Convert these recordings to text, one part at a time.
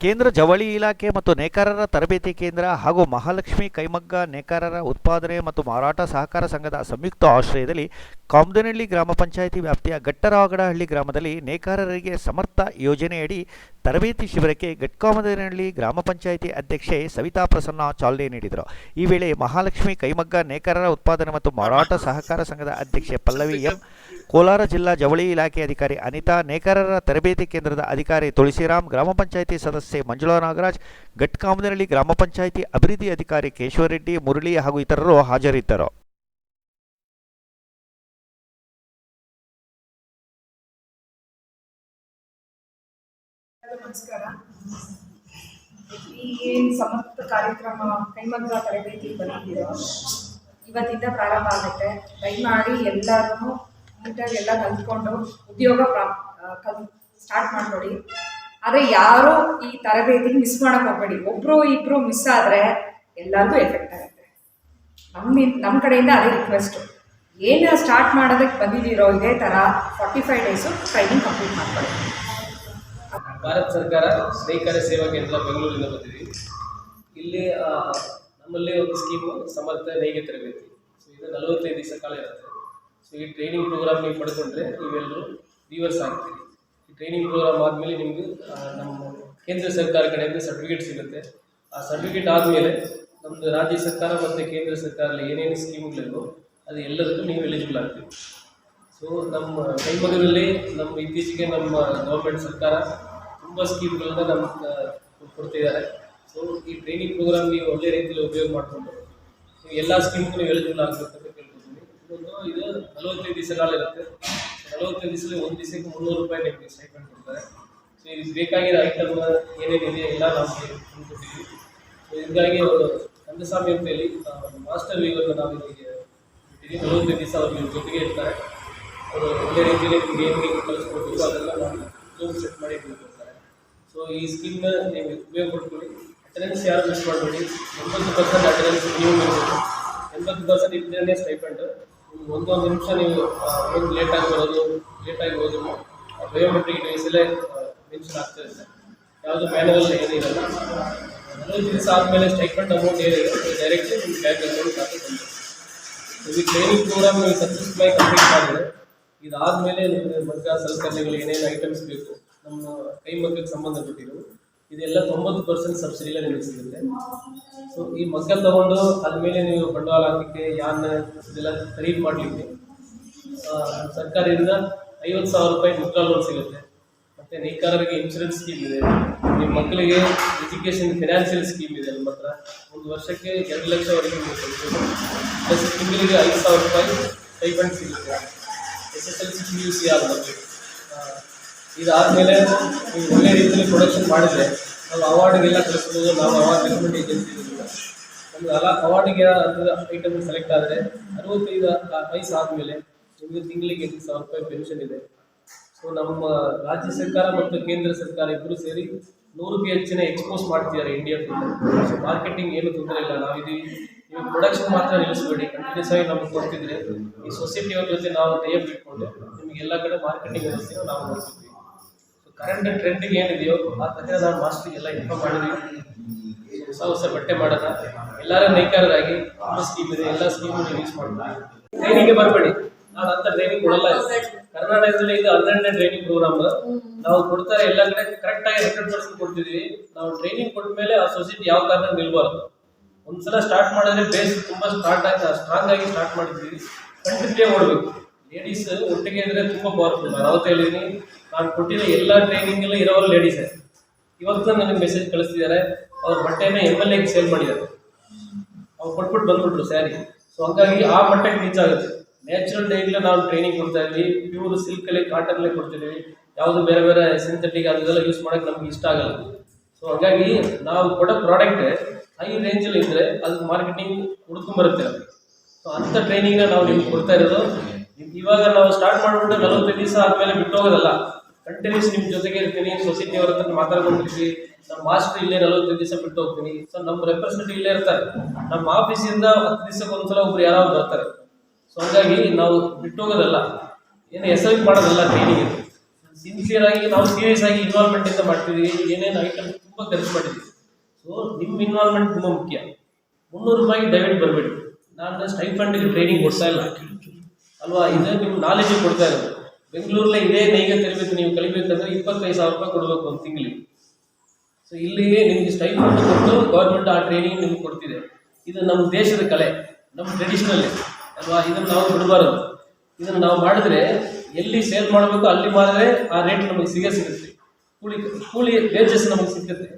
ಕೇಂದ್ರ ಜವಳಿ ಇಲಾಖೆ ಮತ್ತು ನೇಕಾರರ ತರಬೇತಿ ಕೇಂದ್ರ ಹಾಗೂ ಮಹಾಲಕ್ಷ್ಮಿ ಕೈಮಗ್ಗ ನೇಕಾರರ ಉತ್ಪಾದನೆ ಮತ್ತು ಮಾರಾಟ ಸಹಕಾರ ಸಂಘದ ಸಂಯುಕ್ತ ಆಶ್ರಯದಲ್ಲಿ ಕಾಮದನಹಳ್ಳಿ ಗ್ರಾಮ ಪಂಚಾಯಿತಿ ವ್ಯಾಪ್ತಿಯ ಘಟ್ಟರಾಗಡಹಳ್ಳಿ ಗ್ರಾಮದಲ್ಲಿ ನೇಕಾರರಿಗೆ ಸಮರ್ಥ ಯೋಜನೆಯಡಿ ತರಬೇತಿ ಶಿಬಿರಕ್ಕೆ ಗಟ್ಕಾಮದನಹಳ್ಳಿ ಗ್ರಾಮ ಪಂಚಾಯಿತಿ ಅಧ್ಯಕ್ಷೆ ಸವಿತಾ ಪ್ರಸನ್ನ ಚಾಲನೆ ನೀಡಿದರು. ಈ ವೇಳೆ ಮಹಾಲಕ್ಷ್ಮಿ ಕೈಮಗ್ಗ ನೇಕಾರರ ಉತ್ಪಾದನೆ ಮತ್ತು ಮಾರಾಟ ಸಹಕಾರ ಸಂಘದ ಅಧ್ಯಕ್ಷೆ ಪಲ್ಲವಿ ಎಂ, ಕೋಲಾರ ಜಿಲ್ಲಾ ಜವಳಿ ಇಲಾಖೆ ಅಧಿಕಾರಿ ಅನಿತಾ, ನೇಕಾರರ ತರಬೇತಿ ಕೇಂದ್ರದ ಅಧಿಕಾರಿ ತುಳಸಿರಾಮ್, ಗ್ರಾಮ ಪಂಚಾಯಿತಿ ಸದಸ್ಯೆ ಮಂಜುಳಾ ನಾಗರಾಜ್ ಘಟ್ಕಾಮದನಹಳ್ಳಿ ಗ್ರಾಮ ಪಂಚಾಯಿತಿ ಅಭಿವೃದ್ಧಿ ಅಧಿಕಾರಿ ಕೇಶವರೆಡ್ಡಿ, ಮುರಳಿ ಹಾಗೂ ಇತರರು ಹಾಜರಿದ್ದರು. ನಮಸ್ಕಾರ. ಈ ಸಮರ್ಥ ಕಾರ್ಯಕ್ರಮ ಕೈಮಗ್ಗ ತರಬೇತಿ ಬಂದಿದ್ದೀರೋ ಇವತ್ತಿಂದ ಪ್ರಾರಂಭ ಆಗುತ್ತೆ. ದಯಮಾಡಿ ಎಲ್ಲರೂ ನೀಟಾಗಿ ಎಲ್ಲ ಕಲ್ತ್ಕೊಂಡು ಉದ್ಯೋಗ ಕಲ್ ಸ್ಟಾರ್ಟ್ ಮಾಡಿಕೊಡಿ. ಆದರೆ ಯಾರೂ ಈ ತರಬೇತಿ ಮಿಸ್ ಮಾಡೋಕೆ ಹೋಗಬೇಡಿ. ಒಬ್ರು ಇಬ್ಬರು ಮಿಸ್ ಆದರೆ ಎಲ್ಲರಿಗೂ ಎಫೆಕ್ಟ್ ಆಗುತ್ತೆ. ನಮ್ಮ ನಮ್ಮ ಕಡೆಯಿಂದ ಅದೇ ರಿಕ್ವೆಸ್ಟು ಏನು ಸ್ಟಾರ್ಟ್ ಮಾಡೋದಕ್ಕೆ ಬಂದಿದ್ದೀರೋ ಇದೇ ಥರ forty five days training complete ಮಾಡ್ಕೊಳ್ಳಿ. ಭಾರತ ಸರ್ಕಾರ ನೇಕಾರ ಸೇವಾ ಕೇಂದ್ರ ಬೆಂಗಳೂರಿಂದ ಬಂದಿದ್ದೀವಿ ಇಲ್ಲಿ ನಮ್ಮಲ್ಲಿ ಒಂದು ಸ್ಕೀಮು ಸಮರ್ಥ ನೇಗೆ ತರಬೇತಿ. ಸೊ ಇದು ನಲವತ್ತೈದು ದಿವಸ ಕಾಲ ಇರುತ್ತೆ. ಸೊ ಈ ಟ್ರೈನಿಂಗ್ ಪ್ರೋಗ್ರಾಮ್ ನೀವು ಪಡ್ಕೊಂಡ್ರೆ ನೀವೆಲ್ಲರೂ ವ್ಯೂವರ್ಸ್ ಆಗ್ತೀರಿ. ಈ ಟ್ರೈನಿಂಗ್ ಪ್ರೋಗ್ರಾಮ್ ಆದಮೇಲೆ ನಿಮಗೆ ನಮ್ಮ ಕೇಂದ್ರ ಸರ್ಕಾರ ಕಡೆಯಿಂದ ಸರ್ಟಿಫಿಕೇಟ್ ಸಿಗುತ್ತೆ. ಆ ಸರ್ಟಿಫಿಕೇಟ್ ಆದಮೇಲೆ ನಮ್ಮದು ರಾಜ್ಯ ಸರ್ಕಾರ ಮತ್ತು ಕೇಂದ್ರ ಸರ್ಕಾರದಲ್ಲಿ ಏನೇನು ಸ್ಕೀಮ್ಗಳಿವೆ ಅದು ಎಲ್ಲದಕ್ಕೂ ನೀವು ಎಲಿಜಿಬಲ್ ಆಗ್ತೀವಿ ಸೊ ನಮ್ಮ ಕೈಮಗದಲ್ಲಿ ನಮ್ಮ ಇತ್ತೀಚೆಗೆ ನಮ್ಮ ಗೌರ್ಮೆಂಟ್ ಸರ್ಕಾರ ತುಂಬ ಸ್ಕೀಮ್ಗಳನ್ನ ನಮ್ಗೆ ಕೊಡ್ತಿದ್ದಾರೆ. ಸೊ ಈ ಟ್ರೈನಿಂಗ್ ಪ್ರೋಗ್ರಾಮ್ ನೀವು ಒಳ್ಳೆ ರೀತಿಯಲ್ಲಿ ಉಪಯೋಗ ಮಾಡಿಕೊಂಡು ನೀವು ಎಲ್ಲ ಸ್ಕೀಮ್ಗೂ ಎಲಿಜಿಬಲ್ ಆಗಬೇಕು ಅಂತ ಇನ್ನೊಂದು ಇದು ನಲವತ್ತೈದು ದಿವಸಗಳಿರುತ್ತೆ ನಲವತ್ತೈದು ದಿವಸದಲ್ಲಿ ಒಂದು ದಿವಸಕ್ಕೆ ಮುನ್ನೂರು ರೂಪಾಯಿ ನಿಮಗೆ ಸ್ಟೈಪೆಂಡ್ ಕೊಡ್ತಾರೆ. ಸೊ ಇದು ಬೇಕಾಗಿರೋ ಐಟಮ್ ಏನೇನಿದೆ ಎಲ್ಲ ನಾವು ಕೊಡ್ತೀವಿ ಸೊ ಇದಕ್ಕಾಗಿ ಅವರು ಕಂದಸ್ವಾಮಿ ಅಂತ ಹೇಳಿ ಮಾಸ್ಟರ್ ವೀವರ್ನ ನಾವು ಇಲ್ಲಿಗೆ ಇಟ್ಟಿದ್ದೀವಿ ನಲವತ್ತೈದು ದಿವಸ ಅವ್ರು ನಿಮ್ಮ ಜೊತೆಗೆ ಇರ್ತಾರೆ. ಅವರು ಒಳ್ಳೆ ರೀತಿಯಲ್ಲಿ ನಿಮಗೆ ಏನು ಕಲಿಸ್ಕೊಡ್ಬೇಕು ಅದೆಲ್ಲ ನಾವು ಸೆಟ್ ಮಾಡಿ ಕೊಡ್ತಾರೆ ಸೊ ಈ ಸ್ಕೀಮ್ನ ನೀವು ಉಪಯೋಗ ಪಡ್ಕೊಳ್ಳಿ. ಅಟೆಂಡೆನ್ಸ್ ಯಾರು ಮಿಸ್ ಮಾಡಬೇಡಿ? ಎಂಬತ್ತು ಪರ್ಸೆಂಟ್ ಅಟೆಂಡೆನ್ಸ್ ನೀವು ಎಂಬತ್ತು ಪರ್ಸೆಂಟ್ ಇದ್ದೇ ಒಂದು ಒಂದೊಂದು ನಿಮಿಷ ನೀವು ಏನು ಲೇಟಾಗಿ ಬರೋದು ಲೇಟಾಗಿ ಹೋದ್ರು ಬಯೋಮೆಟ್ರಿಕ್ ಡೇಸಲ್ಲೇ ಮೆನ್ಷನ್ ಆಗ್ತಾ ಇರುತ್ತೆ. ಯಾವುದು ಮ್ಯಾನುವಲ್ ಏನಿರಲ್ಲ ಹದಿನೈದು ದಿವಸ ಆದಮೇಲೆ ಸ್ಟೈಪೆಂಟ್ ಅಮೌಂಟ್ ಏನಿದೆ ಡೈರೆಕ್ಟ್ ನಿಮ್ಮ ಬ್ಯಾಂಕ್ ಅಕೌಂಟ್ ಖಾತೆ ಬಂದಿದೆ ಟ್ರೈನಿಂಗ್ ಪ್ರೋಗ್ರಾಮ್ ನೀವು ಸಕ್ಸಸ್ಫುಲ್ ಕಂಪ್ಲೀಟ್ ಮಾಡಿದ್ರೆ, ಇದಾದಮೇಲೆ ನಿಮಗೆ ಮಧ್ಯ ಸಲಕರಣೆಗಳು ಏನೇನು ಐಟಮ್ಸ್ ಬೇಕು, ನಮ್ಮ ಕೈ ಮಗ್ಗಕ್ಕೆ ಸಂಬಂಧಪಟ್ಟಿರೋ ಇದೆಲ್ಲ ತೊಂಬತ್ತು ಪರ್ಸೆಂಟ್ ಸಬ್ಸಿಡಿಲೇ ನಿಮಗೆ ಸಿಗುತ್ತೆ ಸೊ ಈ ಮಗ್ಗ ತಗೊಂಡು ಅದ್ಮೇಲೆ ನೀವು ಬಂಡವಾಳ ಹಾಕಲಿಕ್ಕೆ ಯಾನ್ ಇದೆಲ್ಲ ಖರೀದಿ ಮಾಡಲಿಕ್ಕೆ ಸರ್ಕಾರದಿಂದ ಐವತ್ತು ಸಾವಿರ ರೂಪಾಯಿ ಮುದ್ರಾ ಲೋನ್ ಸಿಗುತ್ತೆ. ಮತ್ತು ನೇಕಾರರಿಗೆ ಇನ್ಶೂರೆನ್ಸ್ ಸ್ಕೀಮ್ ಇದೆ. ನಿಮ್ಮ ಮಕ್ಕಳಿಗೆ ಎಜುಕೇಷನ್ ಫಿನಾನ್ಷಿಯಲ್ ಸ್ಕೀಮ್ ಇದೆ ನಮ್ಮ ಹತ್ರ. ಒಂದು ವರ್ಷಕ್ಕೆ ಎರಡು ಲಕ್ಷವರೆಗೆ ಪ್ಲಸ್ ತಿಂಗಳಿಗೆ ಐದು ಸಾವಿರ ರೂಪಾಯಿ ಸ್ಟೈಫಂಡ್ ಸಿಗುತ್ತೆ. S S L C P U C ಆದ ಇದಾದಮೇಲೆ ನೀವು ಒಳ್ಳೆ ರೀತಿಯಲ್ಲಿ ಪ್ರೊಡಕ್ಷನ್ ಮಾಡಿದರೆ ನಾವು ಅವಾರ್ಡ್ಗೆಲ್ಲ ಕಳಿಸ್ಬೋದು, ನಾವು ಅವಾರ್ಡ್ ಡೆವಲಪ್ಮೆಂಟ್ ಏಜೆನ್ಸಿ ನಮ್ಗೆ ಅಲ್ಲ ಅವಾರ್ಡಿಗೆ ಅದರ ಐಟಮ್ ಸೆಲೆಕ್ಟ್ ಆದರೆ ಅರವತ್ತೈದು ವಯಸ್ಸು ಆದಮೇಲೆ ನಿಮಗೆ ತಿಂಗಳಿಗೆ ಎಂಟು ಸಾವಿರ ರೂಪಾಯಿ ಪೆನ್ಷನ್ ಇದೆ. ಸೊ ನಮ್ಮ ರಾಜ್ಯ ಸರ್ಕಾರ ಮತ್ತು ಕೇಂದ್ರ ಸರ್ಕಾರ ಇಬ್ಬರು ಸೇರಿ ನೂರಕ್ಕೆ ಹೆಚ್ಚಿನ ಎಕ್ಸ್ಪೋಸ್ ಮಾಡ್ತಿದ್ದಾರೆ ಇಂಡಿಯಾ ಸೊ ಮಾರ್ಕೆಟಿಂಗ್ ಏನು ತೊಂದರೆ ಇಲ್ಲ. ನಾವಿದ್ದೀವಿ ನೀವು ಪ್ರೊಡಕ್ಷನ್ ಮಾತ್ರ ನಿಲ್ಲಿಸ್ಬೇಡಿ. ಕಂಟಿನ್ಯೂಸ್ ಆಗಿ ನಮಗೆ ಕೊಡ್ತಿದ್ರೆ. ಈ ಸೊಸೈಟಿಯವ್ರ ಜೊತೆ ನಾವು ಟೈಪ್ ಇಟ್ಕೊಂಡು ನಿಮಗೆ ಎಲ್ಲ ಕಡೆ ಮಾರ್ಕೆಟಿಂಗ್ ವ್ಯವಸ್ಥೆನ ನಾವು ನೋಡ್ತಿದ್ವಿ ಸೊ ಕರೆಂಟ್ ಟ್ರೆಂಡಿಂಗ್ ಏನಿದೆಯೋ, ಆ ತಕ್ಕ ನಾವು ಮಾಸ್ಟ್ರಿಗೆಲ್ಲ ಇನ್ಫಾರ್ಮ್ ಮಾಡಿದ್ವಿ. ಹೊಸ ಹೊಸ ಬಟ್ಟೆ ಮಾಡೋಣ. ಎಲ್ಲರ ನೇಕಾರರಾಗಿ ತುಂಬ ಸ್ಕೀಮ್ ಇದೆ, ಎಲ್ಲ ಸ್ಕೀಮು ನೀವು ಯೂಸ್ ಟ್ರೈನಿಂಗ್ ಟ್ರೈನಿಂಗ್ಗೆ ಬರಬೇಡಿ. ನಾನು ಅಂತ ಟ್ರೈನಿಂಗ್ ಕೊಡಲ್ಲ. ಕರ್ನಾಟಕದಲ್ಲಿ ಇದು ಹನ್ನೆರಡನೇ ಟ್ರೈನಿಂಗ್ ಪ್ರೋಗ್ರಾಮ್ ನಾವು ಕೊಡ್ತಾರೆ ಎಲ್ಲ ಕಡೆ ಕರೆಕ್ಟ್ ಆಗಿ ಹಂಡ್ರೆಡ್ ಪರ್ಸೆಂಟ್ ಕೊಡ್ತಿದ್ವಿ. ನಾವು ಟ್ರೈನಿಂಗ್ ಕೊಟ್ಟ ಮೇಲೆ ಆ ಸೊಸೈಟಿ ಯಾವ ಕಾರಣ ನಿಲ್ಬಾರ್ದು. ಒಂದ್ಸಲ ಸ್ಟಾರ್ಟ್ ಮಾಡಿದ್ರೆ ಬೇಸ್ ತುಂಬಾ ಸ್ಟಾರ್ಟ್ ಆಗಿ ಸ್ಟ್ರಾಂಗ್ ಆಗಿ ಸ್ಟಾರ್ಟ್ ಮಾಡಿದ್ವಿ ಕಂಟಿನ್ಯೂ ಮಾಡಬೇಕು ಲೇಡೀಸ್ ಒಟ್ಟಿಗೆ ಇದ್ರೆ ತುಂಬಾ ಪವರ್ಫುಲ್ ನಾನು ಹೇಳಿದ್ದೀನಿ ನಾನು ಕೊಟ್ಟಿರೋ ಎಲ್ಲ ಟ್ರೈನಿಂಗ್ ಎಲ್ಲ ಇರೋರು ಲೇಡೀಸೇ ಇವತ್ತು ನನಗೆ ಮೆಸೇಜ್ ಕಳಿಸ್ತಿದ್ದಾರೆ ಅವ್ರ ಬಟ್ಟೆನ ಎಂ ಎಲ್ ಎಗೆ ಸೇಲ್ ಮಾಡಿದ್ದಾರೆ. ಅವ್ರು ಕೊಟ್ಬಿಟ್ಟು ಬಂದ್ಬಿಟ್ರು ಸ್ಯಾರಿ ಸೊ ಹಂಗಾಗಿ ಆ ಮಟ್ಟಕ್ಕೆ ರೀಚ್ ಆಗುತ್ತೆ. ನ್ಯಾಚುರಲ್ ಡೈಲಿ ನಾವು ಟ್ರೈನಿಂಗ್ ಕೊಡ್ತಾ ಇದ್ವಿ. ಪ್ಯೂರ್ ಸಿಲ್ಕಲ್ಲಿ ಕಾಟನ್ಲೇ ಕೊಡ್ತೀವಿ ಯಾವುದು ಬೇರೆ ಬೇರೆ ಸಿಂಥೆಟಿಕ್ ಅದೆಲ್ಲ ಯೂಸ್ ಮಾಡೋಕೆ ನಮ್ಗೆ ಇಷ್ಟ ಆಗಲ್ಲ. ಸೊ ಹಾಗಾಗಿ ನಾವು ಕೊಡೋ ಪ್ರಾಡಕ್ಟ್ ಹೈ ರೇಂಜಲ್ಲಿ ಇದ್ದರೆ ಅದಕ್ಕೆ ಮಾರ್ಕೆಟಿಂಗ್ ಹುಡ್ಕೊಂಬರುತ್ತೆ ಬರುತ್ತೆ ಸೊ ಅಂಥ ಟ್ರೈನಿಂಗ್ ನಾವು ನಿಮ್ಗೆ ಕೊಡ್ತಾ ಇರೋದು. ಇವಾಗ ನಾವು ಸ್ಟಾರ್ಟ್ ಮಾಡಿಬಿಟ್ಟು ನಲವತ್ತೈದು ದಿವಸ ಆದಮೇಲೆ ಬಿಟ್ಟು ಹೋಗೋದಲ್ಲ ಕಂಟಿನ್ಯೂಸ್ ನಿಮ್ಮ ಜೊತೆಗೆ ಇರ್ತೀನಿ. ಸೊಸೈಟಿ ಅವ್ರ ಹತ್ರ ಮಾತಾಡ್ಕೊಂಡಿರ್ತೀವಿ ನಮ್ಮ ಮಾಸ್ಟರ್ ಇಲ್ಲೇ ನಲವತ್ತೈದು ದಿವಸ ಬಿಟ್ಟು ಹೋಗ್ತೀನಿ. ಸೊ ನಮ್ಮ ರೆಪ್ರೆಸೆಂಟೇಟಿವ್ ಇಲ್ಲೇ ಇರ್ತಾರೆ. ನಮ್ಮ ಆಫೀಸಿಂದ ಹತ್ತು ದಿವಸಕ್ಕೆ ಒಂದ್ಸಲ ಒಬ್ರು ಯಾರೋ ಬರ್ತಾರೆ. ಸೊ ಹಾಗಾಗಿ ನಾವು ಬಿಟ್ಟು ಹೋಗೋದಲ್ಲ. ಏನು ಎಸ್ ಮಾಡೋದಲ್ಲ ಟ್ರೈನಿಂಗ್ ಸಿನ್ಸಿಯರ್ ಆಗಿ ನಾವು ಸೀರಿಯಸ್ ಆಗಿ ಇನ್ವಾಲ್ವ್ಮೆಂಟ್ ಇಂದ ಮಾಡ್ತೀವಿ. ಏನೇನು ಐಟಮ್ ತುಂಬ ಖರ್ಚು ಮಾಡಿದ್ದೀವಿ ಸೊ ನಿಮ್ಮ ಇನ್ವಾಲ್ವ್ಮೆಂಟ್ ತುಂಬ ಮುಖ್ಯ. ಮುನ್ನೂರು ರೂಪಾಯಿ ದಯವಿಟ್ಟು ಬರಬೇಡಿ ನಾನು ಸ್ಟೈಫಂಡಿಗೆ ಟ್ರೈನಿಂಗ್ ಕೊಡ್ತಾ ಇಲ್ಲ. ಅಲ್ವಾ? ಇದು ನಿಮ್ಮ ನಾಲೆಜ್ ಕೊಡ್ತಾ ಇರೋದು. ಬೆಂಗಳೂರಲ್ಲೇ ಇದೇ ನೈಗೆ ತೆರಬೇಕು ನೀವು ಕಲಿಬೇಕಂದ್ರೆ ಇಪ್ಪತ್ತೈದು ಸಾವಿರ ರೂಪಾಯಿ ಕೊಡಬೇಕು ಒಂದು ತಿಂಗಳಿಗೆ. ಸೊ ಇಲ್ಲಿ ನಿಮ್ಗೆ ಸ್ಟೈಲ್ ಕೊಟ್ಟು ಗೌರ್ಮೆಂಟ್ ಆ ಟ್ರೈನಿಂಗ್ ನಿಮ್ಗೆ ಕೊಡ್ತಿದೆ. ಇದು ನಮ್ಮ ದೇಶದ ಕಲೆ, ನಮ್ಮ ಟ್ರೆಡಿಷನಲ್ ಅಲ್ವಾ? ಇದನ್ನು ನಾವು ಬಿಡಬಾರದು. ಇದನ್ನು ನಾವು ಮಾಡಿದ್ರೆ ಎಲ್ಲಿ ಸೇಲ್ ಮಾಡಬೇಕು ಅಲ್ಲಿ ಮಾಡಿದ್ರೆ ಆ ರೇಟ್ ನಮಗೆ ಸಿಗೇ ಸಿಗುತ್ತೆ. ಕೂಲಿ ಕೂಲಿ ವೇಜಸ್ ನಮಗೆ ಸಿಗುತ್ತೆ.